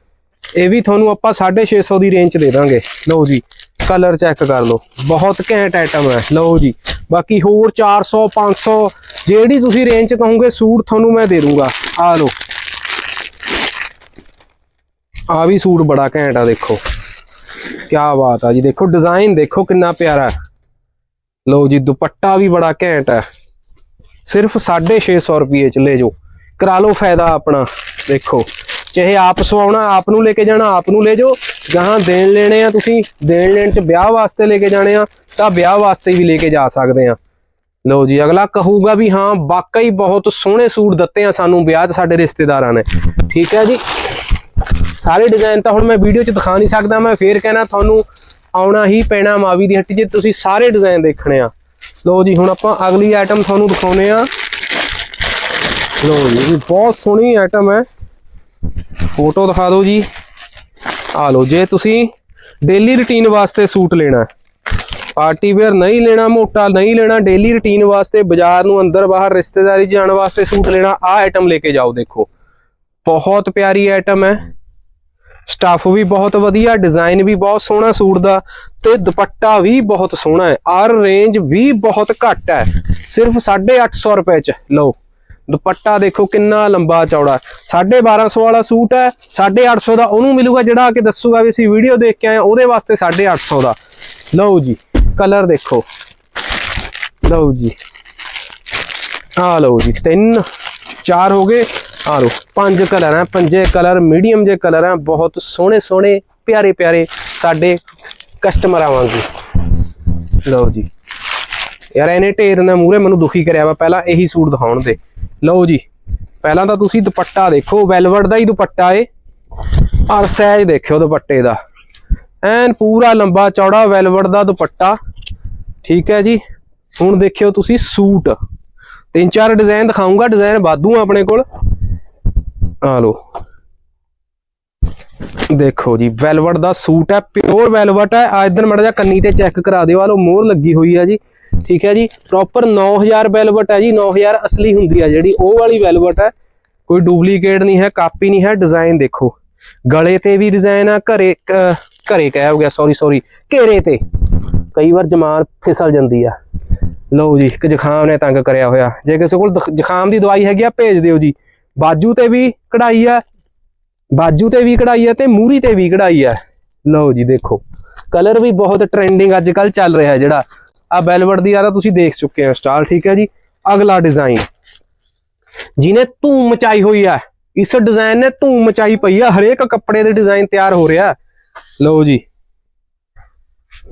ਇਹ ਵੀ ਤੁਹਾਨੂੰ ਆਪਾਂ 650 ਦੀ ਰੇਂਜ 'ਚ ਦੇ ਦਾਂਗੇ। ਲਓ ਜੀ ਕਲਰ ਚੈੱਕ ਕਰ ਲਓ। ਬਹੁਤ ਘੈਂਟ ਆਈਟਮ ਹੈ। ਲਓ ਜੀ, ਬਾਕੀ ਹੋਰ 400 500 ਜਿਹੜੀ ਤੁਸੀਂ ਰੇਂਜ 'ਚ ਕਹੋਗੇ, ਸੂਟ ਤੁਹਾਨੂੰ ਮੈਂ ਦੇ ਦੂੰਗਾ। ਆ ਲਓ। ਆ ਵੀ ਸੂਟ ਬੜਾ ਘੈਂਟ ਆ, ਦੇਖੋ। ਕੀ ਬਾਤ ਆ ਜੀ। ਦੇਖੋ ਡਿਜ਼ਾਈਨ ਦੇਖੋ ਕਿੰਨਾ ਪਿਆਰਾ ਲਓ ਜੀ, ਦੁਪੱਟਾ ਵੀ ਬੜਾ ਘੈਂਟ ਹੈ। ਸਿਰਫ 650 ਰੁਪਏ ਚ ਲੈ ਜਾਓ। ਕਰਾ ਲਓ ਫਾਇਦਾ ਆਪਣਾ। ਦੇਖੋ, ਚਾਹੇ ਆਪ ਸਵਾਉਣਾ, ਆਪ ਨੂੰ ਲੈ ਕੇ ਜਾਣਾ, ਆਪ ਨੂੰ ਲੈ ਜਾਓ। ਗਾਹਾਂ ਦੇਣ ਲੈਣੇ ਆ ਤੁਸੀਂ, ਦੇਣ ਲੈਣ ਚ ਵਿਆਹ ਵਾਸਤੇ ਲੈ ਕੇ ਜਾਣੇ ਆ, ਤਾਂ ਵਿਆਹ ਵਾਸਤੇ ਵੀ ਲੈ ਕੇ ਜਾ ਸਕਦੇ ਆ। ਲਓ ਜੀ, ਅਗਲਾ ਕਹੂਗਾ ਵੀ ਹਾਂ, ਵਾਕਈ ਬਹੁਤ ਸੋਹਣੇ ਸੂਟ ਦਿੱਤੇ ਆ ਸਾਨੂੰ ਵਿਆਹ 'ਚ ਸਾਡੇ ਰਿਸ਼ਤੇਦਾਰਾਂ ਨੇ। ਠੀਕ ਹੈ ਜੀ। ਸਾਰੇ ਡਿਜ਼ਾਈਨ ਤਾਂ ਹੁਣ ਮੈਂ ਵੀਡੀਓ 'ਚ ਦਿਖਾ ਨਹੀਂ ਸਕਦਾ ਮੈਂ ਫੇਰ ਕਹਿਣਾ ਤੁਹਾਨੂੰ ਆਉਣਾ ਹੀ ਪੈਣਾ ਮਾਵੀ ਦੀ ਹੱਟੀ ਜੇ ਤੁਸੀਂ ਸਾਰੇ ਡਿਜ਼ਾਈਨ ਦੇਖਣੇ ਆ। ਲਓ ਜੀ ਹੁਣ ਆਪਾਂ ਅਗਲੀ ਆਈਟਮ ਤੁਹਾਨੂੰ ਦਿਖਾਉਨੇ ਆ। ਲਓ ਜੀ ਬਹੁਤ ਸੋਹਣੀ ਆਈਟਮ ਹੈ। ਫੋਟੋ ਦਿਖਾ ਦਿਓ ਜੀ। ਆ ਲਓ ਜੇ ਤੁਸੀਂ ਡੇਲੀ ਰੁਟੀਨ ਵਾਸਤੇ ਸੂਟ ਲੈਣਾ ਹੈ, ਪਾਰਟੀ ਵੇਅਰ ਨਹੀਂ ਲੈਣਾ ਮੋਟਾ ਨਹੀਂ ਲੈਣਾ ਡੇਲੀ ਰੁਟੀਨ ਵਾਸਤੇ ਬਾਜ਼ਾਰ ਨੂੰ ਅੰਦਰ ਬਾਹਰ ਰਿਸ਼ਤੇਦਾਰੀ 'ਚ ਜਾਣ ਵਾਸਤੇ ਸੂਟ ਲੈਣਾ ਆ ਆਈਟਮ ਲੈ ਕੇ ਜਾਓ ਦੇਖੋ। ਬਹੁਤ ਪਿਆਰੀ ਆਈਟਮ ਹੈ। ਸਟਾਫ ਵੀ ਬਹੁਤ ਵਧੀਆ ਡਿਜ਼ਾਈਨ ਵੀ ਬਹੁਤ ਸੋਹਣਾ ਸੂਟ ਦਾ ਤੇ ਦੁਪੱਟਾ ਵੀ ਬਹੁਤ ਸੋਹਣਾ ਹੈ। ਆਰ ਰੇਂਜ ਵੀ ਬਹੁਤ ਘੱਟ ਹੈ। ਸਿਰਫ 850 ਰੁਪਏ ਚ। ਲਓ, ਦੁਪੱਟਾ ਦੇਖੋ ਕਿੰਨਾ ਲੰਬਾ ਚੌੜਾ। 1250 ਵਾਲਾ ਸੂਟ ਹੈ 850 ਦਾ ਉਹਨੂੰ ਮਿਲੂਗਾ ਜਿਹੜਾ ਆ ਕੇ ਦੱਸੂਗਾ ਵੀ ਅਸੀਂ ਵੀਡੀਓ ਦੇਖ ਕੇ ਆਏ ਉਹਦੇ ਵਾਸਤੇ 850 ਦਾ। ਲਓ ਜੀ ਕਲਰ ਦੇਖੋ। ਲਓ ਜੀ। ਆ ਲਓ ਜੀ, ਤਿੰਨ, ਚਾਰ ਹੋ ਗਏ। ਆ ਲਓ, ਪੰਜ ਕਲਰ ਹੈ ਪੰਜੇ ਕਲਰ ਮੀਡੀਅਮ ਜੇ ਕਲਰ ਹੈ ਬਹੁਤ ਸੋਹਣੇ ਸੋਹਣੇ, ਪਿਆਰੇ ਪਿਆਰੇ ਸਾਡੇ ਕਸਟਮਰਾਂ ਵਾਂਗੂ ਲਓ ਜੀ। ਯਾਰ ਇਹਨੇ ਢੇਰ ਨੇ ਮੂਰੇ ਮੈਨੂੰ ਦੁਖੀ ਕਰਿਆ ਵਾ, ਪਹਿਲਾਂ ਇਹੀ ਸੂਟ ਦਿਖਾਉਣ ਦੇ। ਲਓ ਜੀ, ਪਹਿਲਾਂ ਤਾਂ ਤੁਸੀਂ ਦੁਪੱਟਾ ਦੇਖੋ ਵੈਲਵਟ ਦਾ ਹੀ ਦੁਪੱਟਾ ਏ। ਔਰ ਸਾਈਜ਼ ਦੇਖਿਓ ਦੁਪੱਟੇ ਦਾ। ਐਨ ਪੂਰਾ ਲੰਬਾ ਚੌੜਾ ਵੈਲਵਟ ਦਾ ਦੁਪੱਟਾ। ਠੀਕ ਹੈ ਜੀ। ਹੁਣ ਦੇਖਿਓ ਤੁਸੀਂ ਸੂਟ। ਤਿੰਨ ਚਾਰ ਡਿਜ਼ਾਈਨ ਦਿਖਾਉਂਗਾ ਡਿਜ਼ਾਈਨ ਵਾਧੂ ਆਪਣੇ ਕੋਲ। ਆ ਲੋ ਦੇਖੋ ਜੀ, ਵੈਲਵਟ ਦਾ ਸੂਟ ਹੈ ਪਿਓਰ ਵੈਲਵਟ ਹੈ। ਆ ਇਧਰ ਮੜਾ ਜਾ ਕੰਨੀ ਤੇ ਚੈੱਕ ਕਰਾ ਦਿਓ। ਆ ਲੋ ਮੋਹਰ ਲੱਗੀ ਹੋਈ ਹੈ ਜੀ। ਠੀਕ ਹੈ ਜੀ ਪ੍ਰੋਪਰ 9000 ਵੈਲਵਟ ਹੈ ਜੀ। 9000 ਅਸਲੀ ਹੁੰਦੀ ਹੈ ਜਿਹੜੀ, ਉਹ ਵਾਲੀ ਵੈਲਵਟ ਹੈ। ਕੋਈ ਡੁਪਲੀਕੇਟ ਨਹੀਂ ਹੈ, ਕਾਪੀ ਨਹੀਂ ਹੈ ਡਿਜ਼ਾਈਨ ਦੇਖੋ। ਗਲੇ ਤੇ ਵੀ ਡਿਜ਼ਾਈਨ ਆ, ਘਰੇ ਘਰੇ ਕਹਿ ਹੋ ਗਿਆ ਸੌਰੀ ਸੌਰੀ ਘੇਰੇ ਤੇ। ਕਈ ਵਾਰ ਜਮਾਨ ਫਿਸਲ ਜਾਂਦੀ ਆ। ਲਓ ਜੀ, ਇੱਕ ਜ਼ੁਕਾਮ ਨੇ ਤੰਗ ਕਰਿਆ ਹੋਇਆ। ਜੇ ਕਿਸੇ ਕੋਲ ਦਖ- ਜ਼ੁਕਾਮ ਦੀ ਦਵਾਈ ਹੈਗੀ ਆ, ਭੇਜ ਦਿਓ ਜੀ। ਬਾਜੂ ਤੇ ਵੀ ਕਢਾਈ ਹੈ ਬਾਜੂ ਤੇ ਵੀ ਕਢਾਈ ਹੈ ਤੇ ਮੂਰੀ ਤੇ ਵੀ ਕਢਾਈ ਹੈ ਲਓ ਜੀ ਦੇਖੋ, ਕਲਰ ਵੀ ਬਹੁਤ ਟ੍ਰੈਂਡਿੰਗ ਅੱਜ ਕੱਲ ਚੱਲ ਰਿਹਾ ਜਿਹੜਾ। ਆ ਵੈਲਵਟ ਦੀ ਆ ਤਾਂ ਤੁਸੀਂ ਦੇਖ ਚੁੱਕੇ ਹੋ ਸਟਾਲ, ਠੀਕ ਹੈ ਜੀ? ਅਗਲਾ ਡਿਜ਼ਾਈਨ ਜਿਹਨੇ ਧੂਮ ਮਚਾਈ ਹੋਈ ਆ, ਇਸ ਡਿਜ਼ਾਈਨ ਨੇ ਧੂਮ ਮਚਾਈ ਪਈ ਆ, ਹਰੇਕ ਕੱਪੜੇ ਦੇ ਡਿਜ਼ਾਈਨ ਤਿਆਰ ਹੋ ਰਿਹਾ। ਲਓ ਜੀ,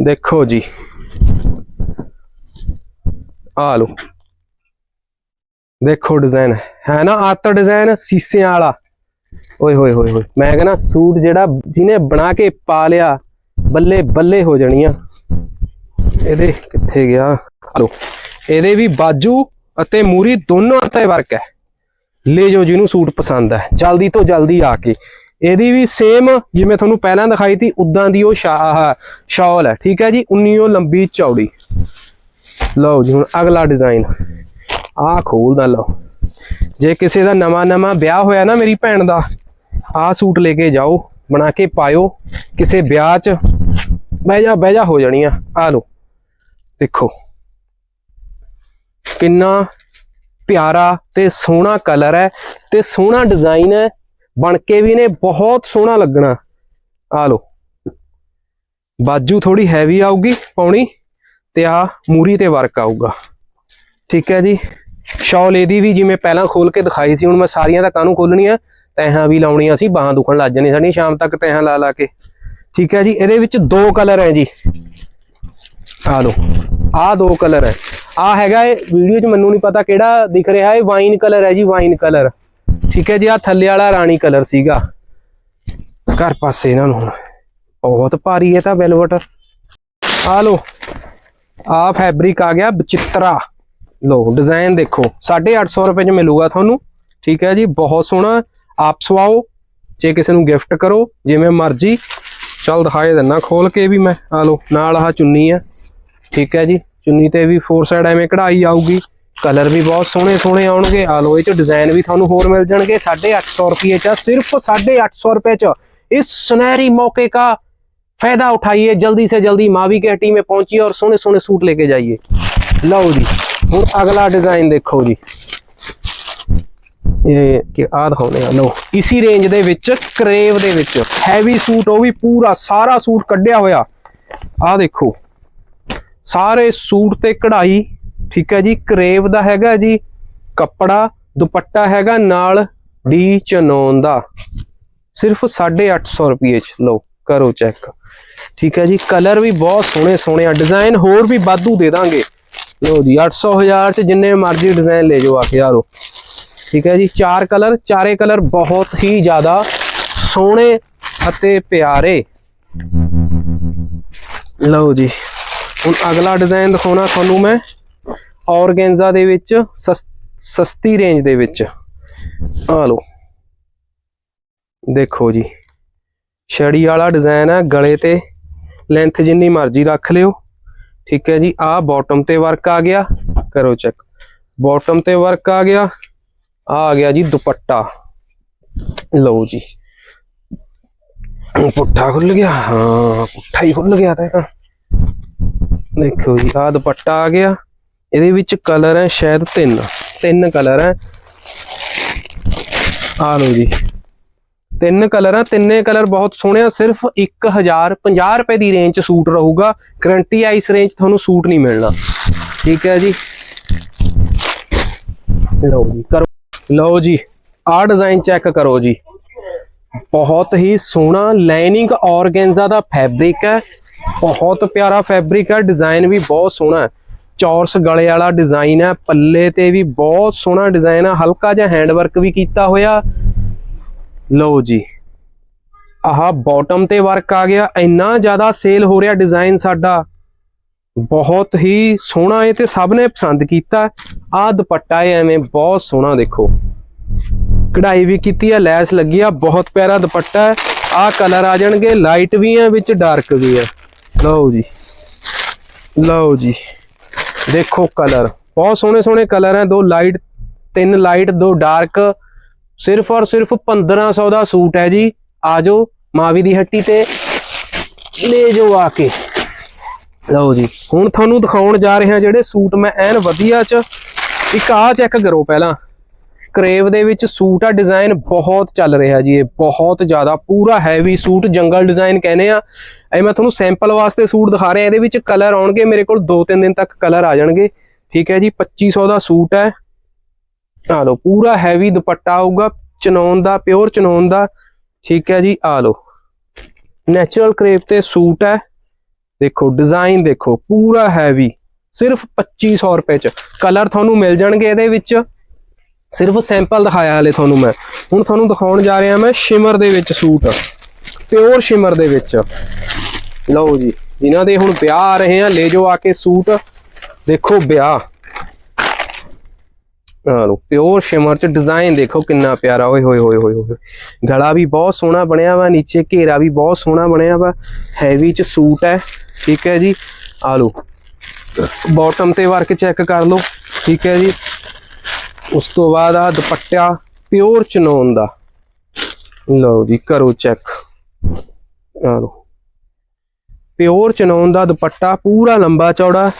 ਦੇਖੋ ਜੀ। ਆ ਲਓ। ਦੇਖੋ ਡਿਜ਼ਾਈਨ ਹੈ ਨਾ ਆਤ ਡਿਜ਼ਾਈਨ ਸੀਸਿਆਂ ਵਾਲਾ। ਓਏ ਹੋਏ ਹੋਏ ਹੋਏ, ਮੈਂ ਕਹਿੰਦਾ ਸੂਟ ਜਿਹੜਾ ਜਿਹਨੇ ਬਣਾ ਕੇ ਪਾ ਲਿਆ, ਬੱਲੇ ਬੱਲੇ ਹੋ ਜਾਣੀਆਂ ਇਹਦੇ ਕਿੱਥੇ ਗਿਆ? ਹਲੋ, ਇਹਦੇ ਵੀ ਬਾਜੂ ਅਤੇ ਮੂਰੀ ਦੋਨੋਂ ਤੇ ਵਰਕ ਹੈ। ਲੈ ਜੋ ਜਿਹਨੂੰ ਸੂਟ ਪਸੰਦ ਹੈ, ਜਲਦੀ ਤੋਂ ਜਲਦੀ ਆ ਕੇ। ਇਹਦੀ ਵੀ ਸੇਮ ਜਿਵੇਂ ਤੁਹਾਨੂੰ ਪਹਿਲਾਂ ਦਿਖਾਈ ਸੀ ਉਦਾਂ ਦੀ ਉਹ ਸ਼ਾ- ਆਹ ਸ਼ਾਲ ਹੈ, ਠੀਕ ਹੈ ਜੀ? 19 ਲੰਬੀ ਚੌੜੀ। ਲਓ ਜੀ, ਹੁਣ ਅਗਲਾ ਡਿਜ਼ਾਈਨ ਆਹ ਖੋਲਦਾ ਲਓ। ਜੇ ਕਿਸੇ ਦਾ ਨਵਾਂ ਨਵਾਂ ਵਿਆਹ ਹੋਇਆ ਨਾ ਮੇਰੀ ਭੈਣ ਦਾ, ਆਹ ਸੂਟ ਲੈ ਕੇ ਜਾਓ, ਬਣਾ ਕੇ ਪਾਇਓ। ਕਿਸੇ ਵਿਆਹ 'ਚ ਬਹਿ ਜਾ ਬਹਿ ਜਾ ਹੋ ਜਾਣੀ ਆ। ਲਓ। ਦੇਖੋ। ਕਿੰਨਾ ਪਿਆਰਾ ਤੇ ਸੋਹਣਾ ਕਲਰ ਹੈ ਤੇ ਸੋਹਣਾ ਡਿਜ਼ਾਈਨ ਹੈ। ਬਣ ਕੇ ਵੀ ਨੇ ਬਹੁਤ ਸੋਹਣਾ ਲੱਗਣਾ। ਆ ਲੋ ਬਾਜੂ ਥੋੜੀ ਹੈਵੀ ਆਊਗੀ ਪਾਉਣੀ ਤੇ ਆ ਮੂਰੀ ਤੇ ਵਰਕ ਆਊਗਾ। ਠੀਕ ਹੈ ਜੀ। ਸ਼ਾਲ ਇਹਦੀ ਵੀ ਜਿਵੇਂ ਪਹਿਲਾਂ ਖੋਲ ਕੇ ਦਿਖਾਈ ਸੀ, ਹੁਣ ਮੈਂ ਸਾਰੀਆਂ ਤਾਂ ਕਾਹਨੂੰ ਖੋਲਣੀਆਂ? ਤੈਹਾਂ ਵੀ ਲਾਉਣੀਆਂ ਸੀ, ਬਾਹਾਂ ਦੁਖਣ ਲੱਗ ਜਾਣੀ ਸਾਡੀ ਸ਼ਾਮ ਤੱਕ ਤੈਹਾਂ ਲਾ ਲਾ ਕੇ। ਠੀਕ ਹੈ ਜੀ, ਇਹਦੇ ਵਿੱਚ ਦੋ ਕਲਰ ਹੈ ਜੀ। ਆ ਲੋ ਆ ਦੋ ਕਲਰ ਹੈ। ਆ ਹੈਗਾ ਇਹ ਵੀਡੀਓ 'ਚ ਮੈਨੂੰ ਨਹੀਂ ਪਤਾ ਕਿਹੜਾ ਦਿਖ ਰਿਹਾ ਹੈ ਵਾਈਨ ਕਲਰ ਹੈ ਜੀ, ਵਾਈਨ ਕਲਰ। ਠੀਕ ਹੈ ਜੀ ਆ ਥੱਲੇ ਵਾਲਾ ਰਾਣੀ ਕਲਰ ਸੀਗਾ। ਘਰ ਪਾਸੇ ਇਹਨਾਂ ਨੂੰ ਹੁਣ। ਬਹੁਤ ਭਾਰੀ ਹੈ ਤਾਂ ਵੈਲਵਟ। ਆ ਲੋ ਆ ਫੈਬਰਿਕ ਆ ਗਿਆ ਬਚਿੱਤਰਾ ਲੋ ਡਿਜ਼ਾਈਨ ਦੇਖੋ 850 ਰੁਪਏ ਚ ਮਿਲੂਗਾ ਤੁਹਾਨੂੰ ਠੀਕ ਹੈ ਜੀ ਬਹੁਤ ਸੋਹਣਾ ਆਪ ਸਵਾਓ ਜੇ ਕਿਸੇ ਨੂੰ ਗਿਫਟ ਕਰੋ ਜਿਵੇਂ ਮਰਜ਼ੀ ਚਲ ਦਿਖਾਏ ਦਿੰਨਾ ਖੋਲ ਕੇ ਵੀ ਮੈਂ ਆ ਲੋ ਨਾਲ ਆਹ ਚੁੰਨੀ ਹੈ ਠੀਕ ਹੈ ਜੀ ਚੁੰਨੀ ਤੇ ਵੀ ਫੋਰ ਸਾਈਡ ਐਵੇਂ ਕਢਾਈ ਆਊਗੀ ਕਲਰ ਵੀ ਬਹੁਤ ਸੋਹਣੇ ਸੋਹਣੇ ਆਉਣਗੇ ਆ ਲੋ ਇਹ ਚ ਡਿਜ਼ਾਈਨ ਵੀ ਤੁਹਾਨੂੰ ਹੋਰ ਮਿਲ ਜਾਣਗੇ 850 ਰੁਪਏ ਚ ਸਿਰਫ 850 रुपए ਚ इस सुनहरी मौके का फायदा उठाइए जल्दी से जल्दी मावी के हट्टी में पहुंचिए और सोने सोने सूट लेके जाइए लो जी ਹੁਣ ਅਗਲਾ ਡਿਜ਼ਾਈਨ ਦੇਖੋ ਜੀ। ਇਹ ਕਿ ਆ ਦਿਖਾਉਣੇ ਆ ਲੋ ਇਸੀ ਰੇਂਜ ਦੇ ਵਿੱਚ, ਕਰੇਵ ਦੇ ਵਿੱਚ। ਹੈਵੀ ਸੂਟ ਉਹ ਵੀ ਪੂਰਾ ਸਾਰਾ ਸੂਟ ਕੱਢਿਆ ਹੋਇਆ। ਆ ਦੇਖੋ। ਸਾਰੇ ਸੂਟ ਤੇ ਕਢਾਈ, ਠੀਕ ਹੈ ਜੀ। ਕਰੇਵ ਦਾ ਹੈਗਾ ਜੀ, ਕੱਪੜਾ, ਦੁਪੱਟਾ ਹੈਗਾ ਨਾਲ ਡੀ ਚਨੋਨ ਦਾ। ਸਿਰਫ 850 ਰੁਪਏ ਚ, ਲਓ, ਕਰੋ ਚੈੱਕ ਠੀਕ ਹੈ ਜੀ। ਕਲਰ ਵੀ ਬਹੁਤ ਸੋਹਣੇ ਸੋਹਣੇ ਆ। ਡਿਜ਼ਾਈਨ ਹੋਰ ਵੀ ਵਾਧੂ ਦੇ ਦਾਂਗੇ। ਲਓ ਜੀ 800 ਹਜ਼ਾਰ ਚ ਜਿੰਨੇ ਮਰਜ਼ੀ ਡਿਜ਼ਾਈਨ ਲੈ ਜਾਓ ਆ ਕੇ ਆ ਲਓ। ਠੀਕ ਹੈ ਜੀ, ਚਾਰ ਕਲਰ ਚਾਰੇ ਕਲਰ ਬਹੁਤ ਹੀ ਜ਼ਿਆਦਾ ਸੋਹਣੇ ਅਤੇ ਪਿਆਰੇ। ਲਓ ਜੀ, ਹੁਣ ਅਗਲਾ ਡਿਜ਼ਾਈਨ ਦਿਖਾਉਣਾ ਤੁਹਾਨੂੰ ਮੈਂ ਔਰਗੈਂਜ਼ਾ ਦੇ ਵਿੱਚ, ਸਸ- ਸਸਤੀ ਰੇਂਜ ਦੇ ਵਿੱਚ। ਆ ਲਓ। ਦੇਖੋ ਜੀ, ਛੜੀ ਵਾਲਾ ਡਿਜ਼ਾਈਨ ਹੈ, ਗਲੇ ਤੇ ਲੈਂਥ ਜਿੰਨੀ ਮਰਜ਼ੀ ਰੱਖ ਲਿਓ। ਠੀਕ ਹੈ ਜੀ, ਆ ਬਾਟਮ ਤੇ ਵਰਕ ਆ ਗਿਆ। ਕਰੋ ਚੈੱਕ ਬਾਟਮ ਤੇ ਵਰਕ ਆ ਗਿਆ। ਆ ਆ ਗਿਆ ਜੀ ਦੁਪੱਟਾ। ਲਓ ਜੀ। ਪੁੱਠਾ ਖੁੱਲ ਗਿਆ। ਹਾਂ, ਪੁੱਠਾ ਹੀ ਖੁੱਲ ਗਿਆ ਤਾਂ ਦੇਖੋ ਜੀ, ਆ ਦੁਪੱਟਾ ਆ ਗਿਆ। ਇਹਦੇ ਵਿੱਚ ਕਲਰ ਹੈ ਸ਼ਾਇਦ ਤਿੰਨ। ਤਿੰਨ ਕਲਰ ਹੈ। ਆ ਲਓ ਜੀ। ਤਿੰਨ ਕਲਰ ਆ, ਤਿੰਨੇ ਕਲਰ ਬਹੁਤ ਸੋਹਣੇ ਆ, ਸਿਰਫ 1050 ਰੁਪਏ ਦੀ ਰੇਂਜ ਚ ਸੂਟ ਰਹੂਗਾ। ਗਰੰਟੀ ਆ ਇਸ ਰੇਂਜ ਤੁਹਾਨੂੰ ਸੂਟ ਨਹੀਂ ਮਿਲਣਾ। ਠੀਕ ਹੈ ਜੀ। ਲਓ ਜੀ, ਕਰੋ। ਲਓ ਜੀ, ਆਹ ਡਿਜ਼ਾਈਨ ਚੈੱਕ ਕਰੋ ਜੀ। ਬਹੁਤ ਹੀ ਸੋਹਣਾ ਲਾਈਨਿੰਗ ਔਰਗੈਂਜ਼ਾ ਦਾ ਫੈਬਰਿਕ ਹੈ। ਬਹੁਤ ਪਿਆਰਾ ਫੈਬਰਿਕ ਹੈ ਡਿਜ਼ਾਈਨ ਵੀ ਬਹੁਤ ਸੋਹਣਾ ਹੈ। ਚੌਰਸ ਗਲੇ ਵਾਲਾ ਡਿਜ਼ਾਈਨ ਹੈ, ਪੱਲੇ ਤੇ ਵੀ ਬਹੁਤ ਸੋਹਣਾ ਡਿਜ਼ਾਈਨ ਹੈ। ਹਲਕਾ ਜਿਹਾ ਹੈਂਡ ਵਰਕ ਵੀ ਕੀਤਾ ਹੋਇਆ। ਲਓ ਜੀ। ਆਹ ਬਾਟਮ ਤੇ ਵਰਕ ਆ ਗਿਆ। ਇੰਨਾ ਜ਼ਿਆਦਾ ਸੇਲ ਹੋ ਰਿਹਾ ਡਿਜ਼ਾਈਨ ਸਾਡਾ। ਬਹੁਤ ਹੀ ਸੋਹਣਾ ਹੈ ਤੇ ਸਭ ਨੇ ਪਸੰਦ ਕੀਤਾ। ਆਹ ਦੁਪੱਟਾ ਹੈ ਐਵੇਂ ਬਹੁਤ ਸੋਹਣਾ ਦੇਖੋ। ਕਢਾਈ ਵੀ ਕੀਤੀ ਹੈ ਲੈਸ ਲੱਗੀ ਆ, ਬਹੁਤ ਪਿਆਰਾ ਦੁਪੱਟਾ ਹੈ। ਆਹ ਕਲਰ ਆ ਜਾਣਗੇ ਲਾਈਟ ਵੀ ਹੈ ਵਿੱਚ ਡਾਰਕ ਵੀ ਹੈ ਲਓ ਜੀ। ਲਓ ਜੀ। ਦੇਖੋ ਕਲਰ ਬਹੁਤ ਸੋਹਣੇ ਸੋਹਣੇ ਕਲਰ ਹੈ ਦੋ ਲਾਈਟ ਤਿੰਨ ਲਾਈਟ ਦੋ ਡਾਰਕ ਸਿਰਫ ਔਰ ਸਿਰਫ 1500 ਦਾ ਸੂਟ ਹੈ ਜੀ। ਆਜੋ ਮਾਵੀ ਦੀ ਹੱਟੀ ਤੇ ਲੈ ਜਾਓ ਆ ਕੇ। ਲਓ ਜੀ, ਹੁਣ ਤੁਹਾਨੂੰ ਦਿਖਾਉਣ ਜਾ ਰਹੇ ਹਾਂ ਜਿਹੜੇ ਸੂਟ ਮੈਂ ਐਨ ਵਧੀਆ ਚ ਇੱਕ ਆਹ ਚੈੱਕ ਕਰੋ ਪਹਿਲਾਂ। ਕਰੇਵ ਦੇ ਵਿੱਚ ਸੂਟ ਆ ਡਿਜ਼ਾਈਨ ਬਹੁਤ ਚੱਲ ਰਿਹਾ ਜੀ, ਇਹ ਬਹੁਤ ਜ਼ਿਆਦਾ ਪੂਰਾ ਹੈਵੀ ਸੂਟ, ਜੰਗਲ ਡਿਜ਼ਾਈਨ ਕਹਿੰਦੇ ਆ। ਇਹ ਮੈਂ ਤੁਹਾਨੂੰ ਸੈਂਪਲ ਵਾਸਤੇ ਸੂਟ ਦਿਖਾ ਰਿਹਾ, ਇਹਦੇ ਵਿੱਚ ਕਲਰ ਆਉਣਗੇ, ਮੇਰੇ ਕੋਲ 2-3 ਦਿਨ ਤੱਕ ਕਲਰ ਆ ਜਾਣਗੇ। ਠੀਕ ਹੈ ਜੀ 2500 ਦਾ ਸੂਟ ਹੈ। ਆ ਲਓ, ਪੂਰਾ ਹੈਵੀ ਦੁਪੱਟਾ ਆਊਗਾ ਚਨੌਨ ਦਾ ਪਿਓਰ ਚਨੌਨ ਦਾ। ਠੀਕ ਹੈ ਜੀ, ਆ ਲਓ। ਨੈਚੁਰਲ ਕਰੇਪ ਤੇ ਸੂਟ ਹੈ। ਦੇਖੋ ਡਿਜ਼ਾਈਨ ਦੇਖੋ, ਪੂਰਾ ਹੈਵੀ ਸਿਰਫ 2500 ਰੁਪਏ ਚ। ਕਲਰ ਤੁਹਾਨੂੰ ਮਿਲ ਜਾਣਗੇ ਇਹਦੇ ਵਿੱਚ। ਸਿਰਫ ਸੈਂਪਲ ਦਿਖਾਇਆ ਹਲੇ ਤੁਹਾਨੂੰ ਮੈਂ। ਹੁਣ ਤੁਹਾਨੂੰ ਦਿਖਾਉਣ ਜਾ ਰਿਹਾ ਮੈਂ ਸ਼ਿਮਰ ਦੇ ਵਿੱਚ ਸੂਟ। ਪਿਓਰ ਸ਼ਿਮਰ ਦੇ ਵਿੱਚ। ਲਓ ਜੀ, ਜਿਨ੍ਹਾਂ ਦੇ ਹੁਣ ਵਿਆਹ ਆ ਰਹੇ ਆ, ਲੈ ਜਾਓ ਆ ਕੇ ਸੂਟ। ਦੇਖੋ, ਵਿਆਹ। ਆ ਲੋ ਪਿਓਰ ਸ਼ਿਮਰ ਚ ਡਿਜ਼ਾਈਨ ਦੇਖੋ ਕਿੰਨਾ ਪਿਆਰਾ, ਓਏ ਹੋਏ ਹੋਏ ਹੋਏ ਹੋਏ। ਗਲਾ ਵੀ ਬਹੁਤ ਸੋਹਣਾ ਬਣਿਆ ਵਾ, ਨੀਚੇ ਘੇਰਾ ਵੀ ਬਹੁਤ ਸੋਹਣਾ ਬਣਿਆ ਵਾ। ਹੈਵੀ ਚ ਸੂਟ ਹੈ ਠੀਕ ਹੈ ਜੀ। ਆ ਲੋ ਬਾਟਮ ਤੇ ਵਰਕ ਚੈੱਕ ਕਰ ਲਓ, ਠੀਕ ਹੈ ਜੀ। ਉਸ ਤੋਂ ਬਾਅਦ ਆ ਦੁਪੱਟਾ ਪਿਓਰ ਚਨੋਨ ਦਾ। ਲਓ ਜੀ, ਕਰੋ ਚੈੱਕ ਆ ਲਓ। ਪਿਓਰ ਚਨੋਨ ਦਾ ਦੁਪੱਟਾ ਪੂਰਾ ਲੰਬਾ ਚੌੜਾ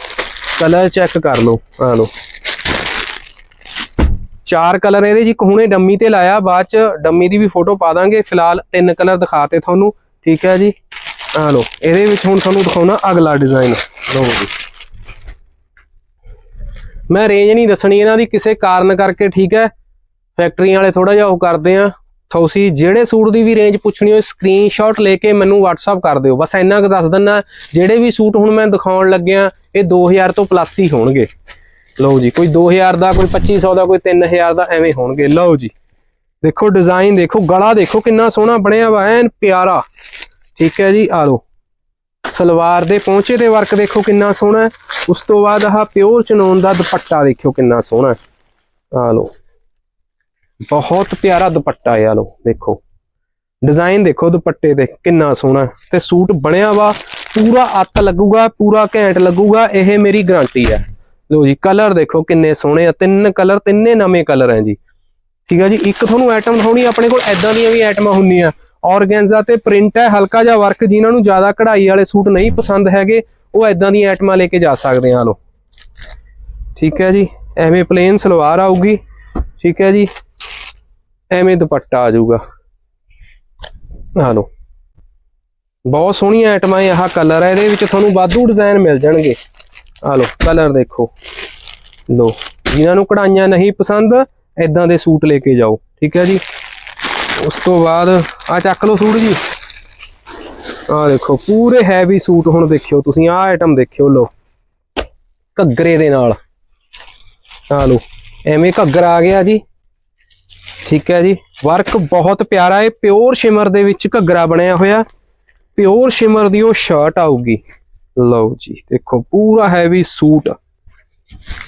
ਕਲਰ ਚੈੱਕ ਕਰ ਲਓ। ਆ ਲਓ। ਚਾਰ ਕਲਰ ਇਹਦੇ ਜੀ ਇੱਕ ਹੁਣੇ ਡੰਮੀ ਤੇ ਲਾਇਆ, ਬਾਅਦ ਚ ਡੰਮੀ ਦੀ ਵੀ ਫੋਟੋ ਪਾ ਦਾਂਗੇ। ਫਿਲਹਾਲ ਤਿੰਨ ਕਲਰ ਦਿਖਾਤੇ ਤੁਹਾਨੂੰ, ਠੀਕ ਹੈ ਜੀ? ਆ ਲਓ, ਇਹਦੇ ਵਿੱਚ ਹੁਣ ਤੁਹਾਨੂੰ ਦਿਖਾਉਣਾ ਅਗਲਾ ਡਿਜ਼ਾਈਨ ਲਓ ਜੀ। ਮੈਂ ਰੇਂਜ ਨਹੀਂ ਦੱਸਣੀ ਇਹਨਾਂ ਦੀ, ਕਿਸੇ ਕਾਰਨ ਕਰਕੇ, ਠੀਕ ਹੈ? ਫੈਕਟਰੀ ਵਾਲੇ ਥੋੜਾ ਜਿਹਾ ਉਹ ਕਰਦੇ ਆ। ਤੁਸੀਂ ਜਿਹੜੇ ਸੂਟ ਦੀ ਵੀ ਰੇਂਜ ਪੁੱਛਣੀ ਹੋ ਸਕਰੀਨਸ਼ਾਟ ਲੈ ਕੇ ਮੈਨੂੰ WhatsApp ਕਰ ਦਿਓ। ਬਸ ਇੰਨਾ ਕੁ ਦੱਸ ਦਿੰਨਾ ਜਿਹੜੇ ਵੀ ਸੂਟ ਹੁਣ ਮੈਂ ਦਿਖਾਉਣ ਲੱਗਿਆ, ਇਹ 2000 ਤੋਂ ਪਲੱਸ ਹੀ ਹੋਣਗੇ। ਲਓ ਜੀ, ਕੋਈ 2000 ਦਾ, ਕੋਈ 2500 ਦਾ, ਕੋਈ 3000 ਦਾ, ਐਵੇਂ ਹੋਣਗੇ। ਲਓ ਜੀ, ਦੇਖੋ ਡਿਜ਼ਾਈਨ ਦੇਖੋ ਗਲਾ ਦੇਖੋ ਕਿੰਨਾ ਸੋਹਣਾ ਬਣਿਆ ਵਾ, ਐਨ ਪਿਆਰਾ। ਠੀਕ ਹੈ ਜੀ, ਆ ਲਓ। ਸਲਵਾਰ ਦੇ ਪਹੁੰਚੇ ਦੇ ਵਰਕ ਦੇਖੋ ਕਿੰਨਾ ਸੋਹਣਾ ਉਸ ਤੋਂ ਬਾਅਦ ਆਹ ਪਿਓਰ ਚਨੋਨ ਦਾ ਦੁਪੱਟਾ ਦੇਖਿਓ ਕਿੰਨਾ ਸੋਹਣਾ ਆ ਲਓ। ਬਹੁਤ ਪਿਆਰਾ ਦੁਪੱਟਾ ਹੈ, ਆ ਲਓ, ਦੇਖੋ। ਡਿਜ਼ਾਈਨ ਦੇਖੋ ਦੁਪੱਟੇ ਦੇ, ਕਿੰਨਾ ਸੋਹਣਾ ਤੇ ਸੂਟ ਬਣਿਆ ਵਾ, ਪੂਰਾ ਅੱਤ ਲੱਗੂਗਾ, ਪੂਰਾ ਘੈਂਟ ਲੱਗੂਗਾ, ਇਹ ਮੇਰੀ ਗਾਰੰਟੀ ਹੈ। ਲਓ ਜੀ ਕਲਰ ਦੇਖੋ ਕਿੰਨੇ ਸੋਹਣੇ ਆ, ਤਿੰਨ ਕਲਰ ਤਿੰਨੇ ਨਵੇਂ ਕਲਰ ਹੈ ਜੀ। ਠੀਕ ਹੈ ਜੀ, ਇੱਕ ਤੁਹਾਨੂੰ ਆਈਟਮ ਦਿਖਾਉਣੀ ਆਪਣੇ ਕੋਲ ਐਦਾਂ ਦੀਆਂ ਵੀ ਆਈਟਮਾਂ ਹੁੰਦੀਆਂ। ਔਰਗੈਂਜ਼ਾ ਤੇ ਪ੍ਰਿੰਟ ਹੈ, ਹਲਕਾ ਜਿਹਾ ਵਰਕ ਜਿਨ੍ਹਾਂ ਨੂੰ ਜ਼ਿਆਦਾ ਕਢਾਈ ਵਾਲੇ ਸੂਟ ਨਹੀਂ ਪਸੰਦ ਹੈਗੇ, ਉਹ ਐਦਾਂ ਦੀਆਂ ਆਈਟਮਾਂ ਲੈ ਕੇ ਜਾ ਸਕਦੇ ਆ ਲੋ ਠੀਕ ਹੈ ਜੀ, ਐਵੇਂ ਪਲੇਨ ਸਲਵਾਰ ਆਊਗੀ। ਠੀਕ ਹੈ ਜੀ, ਐਵੇਂ ਦੁਪੱਟਾ ਆ ਜਾਊਗਾ। ਆ ਲੋ ਬਹੁਤ ਸੋਹਣੀਆਂ ਆਈਟਮਾਂ ਇਹ ਆਹ ਕਲਰ ਹੈ ਇਹਦੇ ਵਿੱਚ ਤੁਹਾਨੂੰ ਵਾਧੂ ਡਿਜ਼ਾਈਨ ਮਿਲ ਜਾਣਗੇ। ਆ ਲੋ ਕਲਰ ਦੇਖੋ। ਲੋ ਜਿਨ੍ਹਾਂ ਨੂੰ ਕਢਾਈਆਂ ਨਹੀਂ ਪਸੰਦ ਐਦਾਂ ਦੇ ਸੂਟ ਲੈ ਕੇ ਜਾਓ, ਠੀਕ ਹੈ ਜੀ? ਉਸ ਤੋਂ ਬਾਅਦ ਆ ਚੱਕ ਲਓ ਸੂਟ ਜੀ। ਆ ਦੇਖੋ, ਪੂਰੇ ਹੈਵੀ ਸੂਟ ਹੁਣ ਦੇਖਿਓ ਤੁਸੀਂ, ਆਹ ਆਈਟਮ ਦੇਖਿਓ ਲੋ ਘੱਗਰੇ ਦੇ ਨਾਲ। ਆ ਲੋ ਐਵੇਂ ਘੱਗਰਾ ਆ ਗਿਆ ਜੀ। ਠੀਕ ਹੈ ਜੀ? ਵਰਕ ਬਹੁਤ ਪਿਆਰਾ ਹੈ ਪਿਓਰ ਸ਼ਿਮਰ ਦੇ ਵਿੱਚ ਘੱਗਰਾ ਬਣਿਆ ਹੋਇਆ। ਪਿਓਰ ਸ਼ਿਮਰ ਦੀ ਉਹ ਸ਼ਰਟ ਆਊਗੀ। ਲਓ ਜੀ, ਦੇਖੋ, ਪੂਰਾ ਹੈਵੀ ਸੂਟ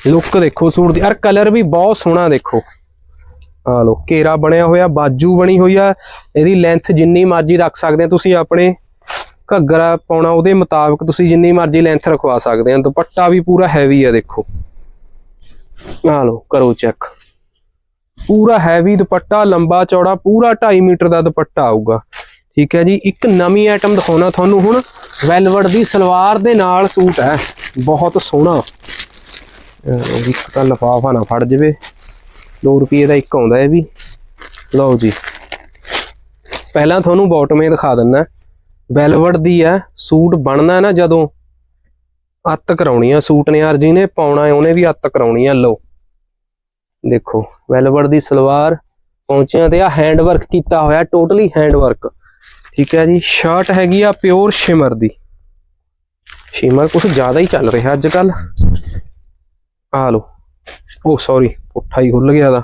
ਲੁੱਕ ਦੇਖੋ ਸੂਟ ਦੀ ਯਾਰ ਕਲਰ ਵੀ ਬਹੁਤ ਸੋਹਣਾ ਦੇਖੋ। ਆ ਲੋ ਘੇਰਾ ਬਣਿਆ ਹੋਇਆ, ਬਾਜੂ ਬਣੀ ਹੋਈ ਆ। ਇਹਦੀ ਲੈਂਥ ਜਿੰਨੀ ਮਰਜ਼ੀ ਰੱਖ ਸਕਦੇ ਆ ਤੁਸੀਂ ਆਪਣੇ। ਘੱਗਰਾ ਪਾਉਣਾ ਉਹਦੇ ਮੁਤਾਬਕ ਤੁਸੀਂ ਜਿੰਨੀ ਮਰਜ਼ੀ ਲੈਂਥ ਰਖਵਾ ਸਕਦੇ ਆ। ਦੁਪੱਟਾ ਵੀ ਪੂਰਾ ਹੈਵੀ ਆ ਦੇਖੋ। ਆ ਲੋ ਕਰੋ ਚੈੱਕ ਪੂਰਾ ਹੈਵੀ ਦੁਪੱਟਾ, ਲੰਬਾ ਚੌੜਾ, ਪੂਰਾ 2.5 ਮੀਟਰ ਦਾ ਦੁਪੱਟਾ ਆਊਗਾ। ਠੀਕ ਹੈ ਜੀ, ਇੱਕ ਨਵੀਂ ਆਈਟਮ ਦਿਖਾਉਣਾ ਤੁਹਾਨੂੰ ਹੁਣ। ਵੈਲਵਟ ਦੀ ਸਲਵਾਰ ਦੇ ਨਾਲ ਸੂਟ ਹੈ। ਬਹੁਤ ਸੋਹਣਾ। ਇੱਕ ਤਾਂ ਲਫਾਫਾ ਨਾ ਫੜ ਜਵੇ। 2 ਰੁਪਏ ਦਾ ਇੱਕ ਆਉਂਦਾ ਇਹ ਵੀ। ਲਓ ਜੀ। ਪਹਿਲਾਂ ਤੁਹਾਨੂੰ ਬਾਟਮੇ ਦਿਖਾ ਦਿੰਨਾ ਵੈਲਵਟ ਦੀ ਹੈ, ਸੂਟ ਬਣਨਾ ਨਾ ਜਦੋਂ ਅੱਤ ਕਰਾਉਣੀ ਆ ਸੂਟ ਨੇ ਯਾਰ ਜਿਹਨੇ ਪਾਉਣਾ ਉਹਨੇ ਵੀ ਅੱਤ ਕਰਾਉਣੀ ਆ। ਲਓ। ਦੇਖੋ ਵੈਲਵਟ ਦੀ ਸਲਵਾਰ ਪਹੁੰਚਿਆ ਤੇ ਆ ਹੈਂਡ ਵਰਕ ਕੀਤਾ ਹੋਇਆ ਟੋਟਲੀ ਹੈਂਡ ਵਰਕ ਠੀਕ ਹੈ ਜੀ ਸ਼ਰਟ ਹੈਗੀ ਆ ਪਿਓਰ ਸ਼ਿਮਰ ਦੀ। ਸ਼ਿਮਰ ਕੁਝ ਜ਼ਿਆਦਾ ਹੀ ਚੱਲ ਰਿਹਾ ਅੱਜ ਕੱਲ ਆ ਲਓ। ਉਹ ਸੌਰੀ ਪੁੱਠਾ ਹੀ ਖੁੱਲ ਗਿਆ ਦਾ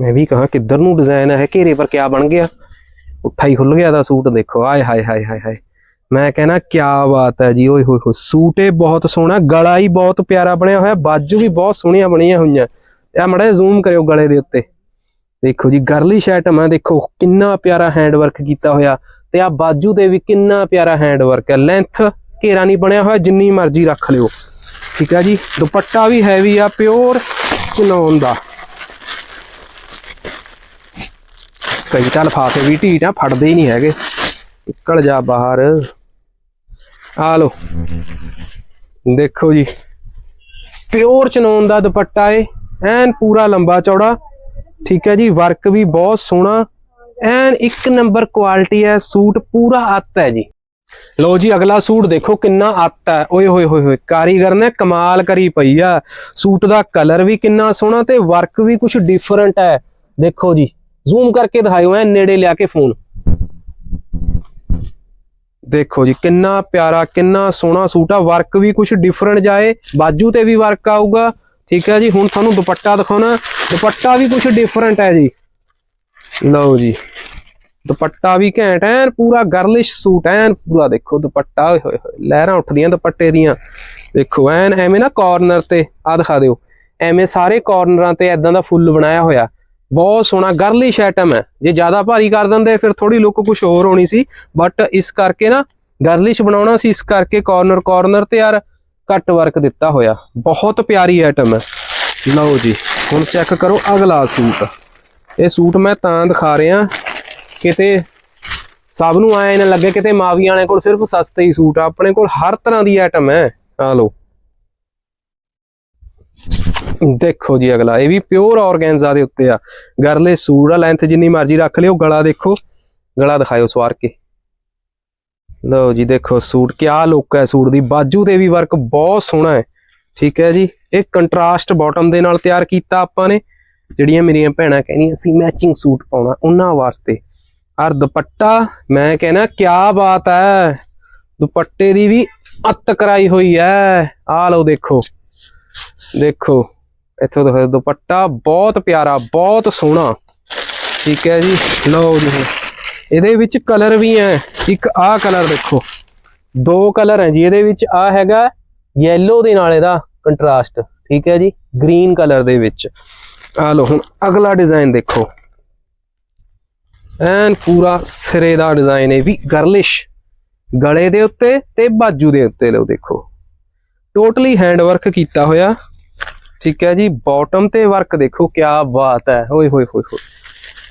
ਮੈਂ ਵੀ ਕਹਾ ਕਿੱਧਰ ਨੂੰ ਡਿਜ਼ਾਈਨ ਹੈ ਘੇਰੇ ਪਰ ਕਿਆ ਬਣ ਗਿਆ? ਪੁੱਠਾ ਹੀ ਖੁੱਲ ਗਿਆ ਦਾ ਸੂਟ, ਦੇਖੋ। ਆਏ ਹਾਏ ਹਾਏ ਹਾਏ ਹਾਏ। ਮੈਂ ਕਹਿਣਾ, ਕਿਆ ਬਾਤ ਹੈ ਜੀ, ਓਏ ਹੋਏ ਹੋਏ। ਸੂਟ ਇਹ ਬਹੁਤ ਸੋਹਣਾ, ਗਲਾ ਹੀ ਬਹੁਤ ਪਿਆਰਾ ਬਣਿਆ ਹੋਇਆ, ਬਾਜੂ ਵੀ ਬਹੁਤ ਸੋਹਣੀਆਂ ਬਣੀਆਂ ਹੋਈਆਂ। ਇਹ ਮੜਾ ਜ਼ੂਮ ਕਰਿਓ ਗਲੇ ਦੇ ਉੱਤੇ। ਦੇਖੋ ਜੀ ਗਰਲੀ ਸ਼ਰਟ ਮੈਂ ਦੇਖੋ ਕਿੰਨਾ ਪਿਆਰਾ ਹੈਂਡ ਵਰਕ ਕੀਤਾ ਹੋਇਆ ਤੇ ਆ ਬਾਜੂ ਤੇ ਵੀ ਕਿੰਨਾ ਪਿਆਰਾ ਹੈਂਡ ਵਰਕ ਹੈ ਲੈਂਥ ਘੇਰਾ ਨਹੀਂ ਬਣਿਆ ਹੋਇਆ, ਜਿੰਨੀ ਮਰਜ਼ੀ ਰੱਖ ਲਿਓ। ਠੀਕ ਹੈ ਜੀ, ਦੁਪੱਟਾ ਵੀ ਹੈਵੀ ਆ ਪਿਓਰ ਚਨੌਨ ਦਾ। ਕਈ ਤਾਂ ਲਫਾਫੇ ਵੀ ਢੀਟ ਆ, ਫੜਦੇ ਹੀ ਨਹੀਂ ਹੈਗੇ। ਨਿਕਲ ਜਾ ਬਾਹਰ। ਆ ਲੋ ਦੇਖੋ ਜੀ ਪਿਓਰ ਚਨੌਨ ਦਾ ਦੁਪੱਟਾ ਏ, ਐਨ ਪੂਰਾ ਲੰਬਾ ਚੌੜਾ। ਠੀਕ ਹੈ ਜੀ, ਵਰਕ ਵੀ ਬਹੁਤ ਸੋਹਣਾ। ਐਨ ਇੱਕ ਨੰਬਰ ਕੁਆਲਿਟੀ ਹੈ, ਸੂਟ ਪੂਰਾ ਅੱਤ ਹੈ ਜੀ। ਲੋ ਜੀ, ਅਗਲਾ ਸੂਟ ਦੇਖੋ ਕਿੰਨਾ ਅੱਤ ਹੈ। ਓਏ ਹੋਏ ਹੋਏ ਹੋਏ, ਕਾਰੀਗਰ ਨੇ ਕਮਾਲ ਕਰੀ ਪਈ ਆ। ਸੂਟ ਦਾ ਕਲਰ ਵੀ ਕਿੰਨਾ ਸੋਹਣਾ ਤੇ ਵਰਕ ਵੀ ਕੁਝ ਡਿਫਰੈਂਟ ਹੈ। ਦੇਖੋ ਜੀ ਜ਼ੂਮ ਕਰਕੇ ਦਿਖਾਇਓ ਐ ਨੇੜੇ ਲਿਆ ਕੇ ਫੋਨ ਦੇਖੋ ਜੀ, ਕਿੰਨਾ ਪਿਆਰਾ, ਕਿੰਨਾ ਸੋਹਣਾ ਸੂਟ ਆ। ਵਰਕ ਵੀ ਕੁਝ ਡਿਫਰੈਂਟ ਜਾਏ, ਬਾਜੂ ਤੇ ਵੀ ਵਰਕ ਆਊਗਾ। ਠੀਕ ਹੈ ਜੀ, ਹੁਣ ਤੁਹਾਨੂੰ ਦੁਪੱਟਾ ਦਿਖਾਉਣਾ ਦੁਪੱਟਾ ਵੀ ਕੁਝ ਡਿਫਰੈਂਟ ਹੈ ਜੀ। ਲਓ ਜੀ। ਦੁਪੱਟਾ ਵੀ ਘੈਂਟ ਐਨ, ਪੂਰਾ ਗਰਲਿਸ਼ ਸੂਟ ਐਨ, ਪੂਰਾ ਦੇਖੋ ਦੁਪੱਟਾ, ਓਏ ਹੋਏ ਹੋਏ, ਲਹਿਰਾਂ ਉੱਠਦੀਆਂ ਦੁਪੱਟੇ ਦੀਆਂ। ਦੇਖੋ ਐਨ, ਐਵੇਂ ਨਾ ਕਾਰਨਰ ਤੇ ਆ ਦਿਖਾ ਦਿਓ। ਐਵੇਂ ਸਾਰੇ ਕਾਰਨਰਾਂ ਤੇ ਐਦਾਂ ਦਾ ਫੁੱਲ ਬਣਾਇਆ ਹੋਇਆ। ਬਹੁਤ ਸੋਹਣਾ ਗਰਲਿਸ਼ ਆਈਟਮ ਹੈ। ਜੇ ਜ਼ਿਆਦਾ ਭਾਰੀ ਕਰ ਦਿੰਦੇ, ਫਿਰ ਥੋੜੀ ਲੁੱਕ ਕੁਝ ਹੋਰ ਹੋਣੀ ਸੀ। ਬਟ ਇਸ ਕਰਕੇ ਨਾ ਗਰਲਿਸ਼ ਬਣਾਉਣਾ ਸੀ, ਇਸ ਕਰਕੇ ਕਾਰਨਰ ਕਾਰਨਰ ਤੇ ਯਾਰ ਘੱਟ ਵਰਕ ਦਿੱਤਾ ਹੋਇਆ। ਬਹੁਤ ਪਿਆਰੀ ਆਈਟਮ ਹੈ। ਲਓ ਜੀ, ਹੁਣ ਚੈੱਕ ਕਰੋ ਅਗਲਾ ਸੂਟ। ਇਹ ਸੂਟ ਮੈਂ ਤਾਂ ਦਿਖਾ ਰਿਹਾ, ਕਿਤੇ ਸਭ ਨੂੰ ਐ ਨਾ ਲੱਗੇ ਕਿਤੇ ਮਾਵੀਆਂ ਵਾਲੇ ਕੋਲ ਸਿਰਫ ਸਸਤੇ ਹੀ ਸੂਟ ਆ। ਆਪਣੇ ਕੋਲ ਹਰ ਤਰ੍ਹਾਂ ਦੀ ਆਈਟਮ ਹੈ। ਆ ਲਓ। ਦੇਖੋ ਜੀ ਅਗਲਾ, ਇਹ ਵੀ ਪਿਓਰ ਆਰਗੈਂਜ਼ਾ ਦੇ ਉੱਤੇ ਆ। ਗਰਲੇ ਸੂਟ ਆ ਲੈਂਥ ਜਿੰਨੀ ਮਰਜ਼ੀ ਰੱਖ ਲਿਓ, ਗਲਾ ਦੇਖੋ। ਗਲਾ ਦਿਖਾਇਓ ਸਵਾਰ ਕੇ। ਲਓ ਜੀ, ਦੇਖੋ ਸੂਟ, ਕਿਆ ਲੁੱਕ ਹੈ ਸੂਟ ਦੀ। ਬਾਜੂ ਤੇ ਵੀ ਵਰਕ ਬਹੁਤ ਸੋਹਣਾ ਹੈ। ਠੀਕ ਹੈ ਜੀ, ਇਹ ਕੰਟਰਾਸਟ ਬਾਟਮ ਦੇ ਨਾਲ ਤਿਆਰ ਕੀਤਾ ਆਪਾਂ ਨੇ। ਜਿਹੜੀਆਂ ਮੇਰੀਆਂ ਭੈਣਾਂ ਕਹਿੰਦੀਆਂ ਸੀ, ਮੈਚਿੰਗ ਸੂਟ ਪਾਉਣਾ ਉਹਨਾਂ ਵਾਸਤੇ। ਔਰ ਦੁਪੱਟਾ, ਮੈਂ ਕਹਿੰਦਾ ਕਿਆ ਬਾਤ ਹੈ। ਦੁਪੱਟੇ ਦੀ ਵੀ ਅੱਤ ਕਰਾਈ ਹੋਈ ਹੈ। ਆ ਲਓ ਦੇਖੋ। ਦੇਖੋ, ਇੱਥੋਂ ਦੇਖੋ ਦੁਪੱਟਾ ਬਹੁਤ ਪਿਆਰਾ, ਬਹੁਤ ਸੋਹਣਾ। ਠੀਕ ਹੈ ਜੀ, ਲਓ ਜੀ ਇਹਦੇ ਵਿੱਚ ਕਲਰ ਵੀ ਹੈ। ਇੱਕ ਆਹ ਕਲਰ ਦੇਖੋ। ਦੋ ਕਲਰ ਹੈ ਜੀ। ਇਹਦੇ ਵਿੱਚ ਆ ਹੈਗਾ ਯੈਲੋ ਦੇ ਨਾਲ ਇਹਦਾ ਕੰਟਰਾਸਟ ਠੀਕ ਹੈ ਜੀ? ਗ੍ਰੀਨ ਕਲਰ ਦੇ ਵਿੱਚ। ਆ ਲਓ, ਹੁਣ ਅਗਲਾ ਡਿਜ਼ਾਈਨ ਦੇਖੋ। ਐਨ ਪੂਰਾ ਸਿਰੇ ਦਾ ਡਿਜ਼ਾਈਨ ਹੈ। ਵੀ ਗਰਲਿਸ਼ ਗਲੇ ਦੇ ਉੱਤੇ ਤੇ ਬਾਜੂ ਦੇ ਉੱਤੇ ਲਓ ਦੇਖੋ। ਟੋਟਲੀ ਹੈਂਡ ਵਰਕ ਕੀਤਾ ਹੋਇਆ। ਠੀਕ ਹੈ ਜੀ? ਬਾਟਮ ਤੇ ਵਰਕ ਦੇਖੋ, ਕਿਆ ਬਾਤ ਹੈ। ਓਏ ਹੋਏ ਹੋਏ ਹੋਏ।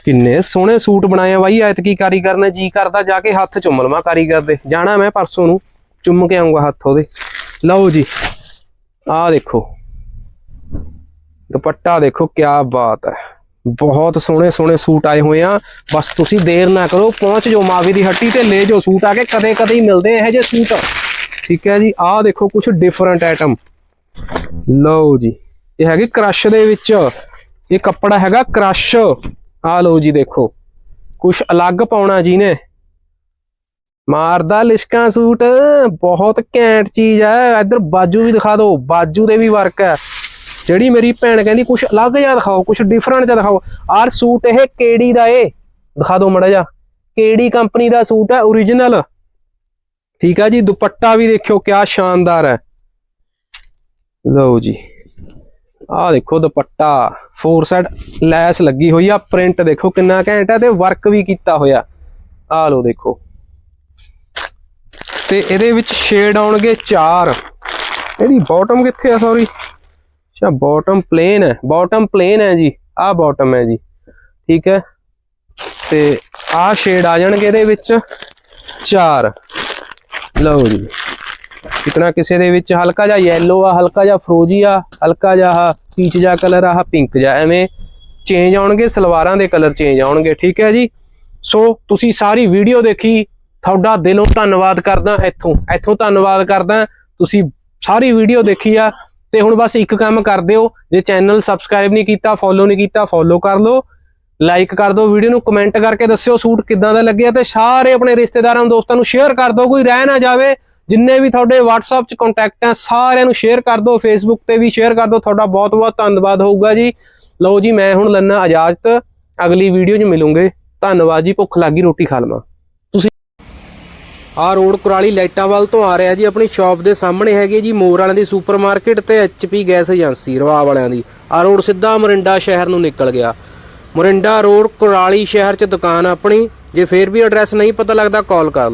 ਕਿੰਨੇ ਸੋਹਣੇ ਸੂਟ ਬਣਾਏ ਆ ਬਾਈ, ਐਤਕੀ ਕਾਰੀਗਰ ਨੇ ਜੀ ਕਰਦਾ ਜਾ ਕੇ ਹੱਥ ਚੁੰਮ ਲਵਾਂ ਕਾਰੀਗਰ ਦੇ। ਜਾਣਾ ਮੈਂ ਪਰਸੋਂ ਨੂੰ, ਚੁੰਮ ਕੇ ਆਉਂਗਾ ਹੱਥ ਉਹਦੇ। ਲਓ ਜੀ, ਆਹ ਦੇਖੋ। ਦੁਪੱਟਾ ਦੇਖੋ, ਕਿਆ ਬਾਤ ਹੈ। ਬਹੁਤ ਸੋਹਣੇ ਸੋਹਣੇ ਸੂਟ ਆਏ ਹੋਏ ਆ। ਬਸ ਤੁਸੀਂ ਦੇਰ ਨਾ ਕਰੋ, ਪਹੁੰਚ ਜਾਓ ਮਾਵੀ ਦੀ ਹੱਟੀ ਤੇ ਲੈ ਜਾਓ ਸੂਟ ਆ ਕੇ, ਕਦੇ ਕਦੇ ਹੀ ਮਿਲਦੇ ਇਹੋ ਜਿਹੇ ਸੂਟ। ਠੀਕ ਹੈ ਜੀ, ਆਹ ਦੇਖੋ ਕੁਝ ਡਿਫਰੈਂਟ ਆਈਟਮ ਲਓ ਜੀ, ਇਹ ਹੈਗੀ ਕ੍ਰਸ਼ ਦੇ ਵਿੱਚ। ਇਹ ਕੱਪੜਾ ਹੈਗਾ ਕ੍ਰਸ਼ ਆਹ ਲਓ ਜੀ ਦੇਖੋ ਕੁਝ ਅਲੱਗ ਪਾਉਣਾ ਜੀ ਨੇ। ਮਾਰਦਾ ਲਿਸ਼ਕਾਂ ਸੂਟ, ਬਹੁਤ ਘੈਂਟ ਚੀਜ਼ ਹੈ। ਇੱਧਰ ਬਾਜੂ ਵੀ ਦਿਖਾ ਦਿਓ, ਬਾਜੂ ਦੇ ਵੀ ਵਰਕ ਹੈ। ਜਿਹੜੀ ਮੇਰੀ ਭੈਣ ਕਹਿੰਦੀ ਕੁਝ ਅਲੱਗ ਜਿਹਾ ਦਿਖਾਓ ਕੁਝ ਡਿਫਰੈਂਟ ਜਿਹਾ ਦਿਖਾਓ। ਆਰ ਸੂਟ ਇਹ ਕਿਹੜੀ ਦਾ ਏ? ਦਿਖਾ ਦਿਓ ਮੜਾ ਜਾ ਕਿਹੜੀ ਕੰਪਨੀ ਦਾ ਸੂਟ ਹੈ? origignal ਠੀਕ ਆ ਜੀ, ਦੁਪੱਟਾ ਵੀ ਦੇਖਿਓ, ਕਿਆ ਸ਼ਾਨਦਾਰ ਹੈ। ਲਓ ਜੀ। ਆਹ ਦੇਖੋ ਦੁਪੱਟਾ ਫੋਰ ਸਾਈਡ ਲੈਸ ਲੱਗੀ ਹੋਈ ਆ ਪ੍ਰਿੰਟ ਦੇਖੋ ਕਿੰਨਾ ਘੈਂਟ ਹੈ ਤੇ ਵਰਕ ਵੀ ਕੀਤਾ ਹੋਇਆ। ਆ ਲਓ ਦੇਖੋ। ਤੇ ਇਹਦੇ ਵਿੱਚ ਸ਼ੇਡ ਆਉਣਗੇ ਚਾਰ। ਇਹਦੀ ਬਾਟਮ ਕਿੱਥੇ ਆ ਸੌਰੀ ਅੱਛਾ ਬਾਟਮ ਪਲੇਨ ਹੈ। ਬਾਟਮ ਪਲੇਨ ਹੈ ਜੀ। ਆਹ ਬਾਟਮ ਹੈ ਜੀ। ਠੀਕ ਹੈ। ਤੇ ਆਹ ਸ਼ੇਡ ਆ ਜਾਣਗੇ ਇਹਦੇ ਵਿੱਚ ਚਾਰ। ਲਓ ਜੀ। ਇਤਨਾ ਕਿਸੇ ਦੇ ਵਿੱਚ ਹਲਕਾ ਜਿਹਾ ਯੈਲੋ ਆ, ਹਲਕਾ ਜਿਹਾ ਫਰੋਜੀ ਆ, ਹਲਕਾ ਜਿਹਾ ਪੀਚ ਜਿਹਾ ਕਲਰ ਆ ਪਿੰਕ ਜਿਹਾ। ਐਵੇਂ ਚੇਂਜ ਆਉਣਗੇ, ਸਲਵਾਰਾਂ ਦੇ ਕਲਰ ਚੇਂਜ ਆਉਣਗੇ, ਠੀਕ ਹੈ ਜੀ? ਸੋ ਤੁਸੀਂ ਸਾਰੀ ਵੀਡੀਓ ਦੇਖੀ, ਤੁਹਾਡਾ ਦਿਲੋਂ ਧੰਨਵਾਦ ਕਰਦਾ ਇੱਥੋਂ। ਇੱਥੋਂ ਧੰਨਵਾਦ ਕਰਦਾ, ਤੁਸੀਂ ਸਾਰੀ ਵੀਡੀਓ ਦੇਖੀ ਆ, ਤੇ ਹੁਣ ਬਸ ਇੱਕ ਕੰਮ ਕਰ ਦਿਓ, ਜੇ ਚੈਨਲ ਸਬਸਕ੍ਰਾਈਬ ਨਹੀਂ ਕੀਤਾ ਫੋਲੋ ਨਹੀਂ ਕੀਤਾ ਫੋਲੋ ਕਰ ਲਓ ਲਾਈਕ ਕਰ ਦਿਓ ਵੀਡੀਓ ਨੂੰ ਕਮੈਂਟ ਕਰਕੇ ਦੱਸਿਓ ਸੂਟ ਕਿੱਦਾਂ ਦਾ ਲੱਗਿਆ, ਤੇ ਸਾਰੇ ਆਪਣੇ ਰਿਸ਼ਤੇਦਾਰਾਂ, ਦੋਸਤਾਂ ਨੂੰ ਸ਼ੇਅਰ ਕਰ ਦਿਓ, ਕੋਈ ਰਹਿ ਨਾ ਜਾਵੇ। ਜਿੰਨੇ ਵੀ ਤੁਹਾਡੇ WhatsApp 'ਚ ਕੰਟੈਕਟ ਆ, ਸਾਰਿਆਂ ਨੂੰ ਸ਼ੇਅਰ ਕਰ ਦਿਓ, Facebook ਤੇ ਵੀ ਸ਼ੇਅਰ ਕਰ ਦਿਓ। ਤੁਹਾਡਾ ਬਹੁਤ ਬਹੁਤ ਧੰਨਵਾਦ ਹੋਊਗਾ ਜੀ। ਲਓ ਜੀ, ਮੈਂ ਹੁਣ ਲੰਨਾ ਇਜਾਜ਼ਤ। ਅਗਲੀ ਵੀਡੀਓ 'ਚ ਮਿਲੂੰਗੇ। ਧੰਨਵਾਦ ਜੀ, ਭੁੱਖ ਲੱਗੀ ਰੋਟੀ ਖਾ ਲਵਾਂ। ਤੁਸੀਂ ਆ ਰੋਡ ਕੁਰਾਲੀ ਲਾਈਟਾਂ ਵੱਲ ਤੋਂ ਆ ਰਿਹਾ ਜੀ, ਆਪਣੀ ਸ਼ਾਪ ਦੇ ਸਾਹਮਣੇ ਹੈਗੀ ਜੀ, ਮੋਰ ਵਾਲਿਆਂ ਦੀ ਸੁਪਰਮਾਰਕਟ ਤੇ ਐਚਪੀ ਗੈਸ ਏਜੰਸੀ ਰਵਾ ਵਾਲਿਆਂ ਦੀ। ਆ ਰੋਡ ਸਿੱਧਾ ਮੋਰਿੰਡਾ ਸ਼ਹਿਰ ਨੂੰ ਨਿਕਲ ਗਿਆ। ਮੋਰਿੰਡਾ ਰੋਡ ਕੁਰਾਲੀ ਸ਼ਹਿਰ 'ਚ ਦੁਕਾਨ ਆਪਣੀ। ਜੇ ਫੇਰ ਵੀ ਐਡਰੈਸ ਨਹੀਂ ਪਤਾ ਲੱਗਦਾ ਕਾਲ ਕਰ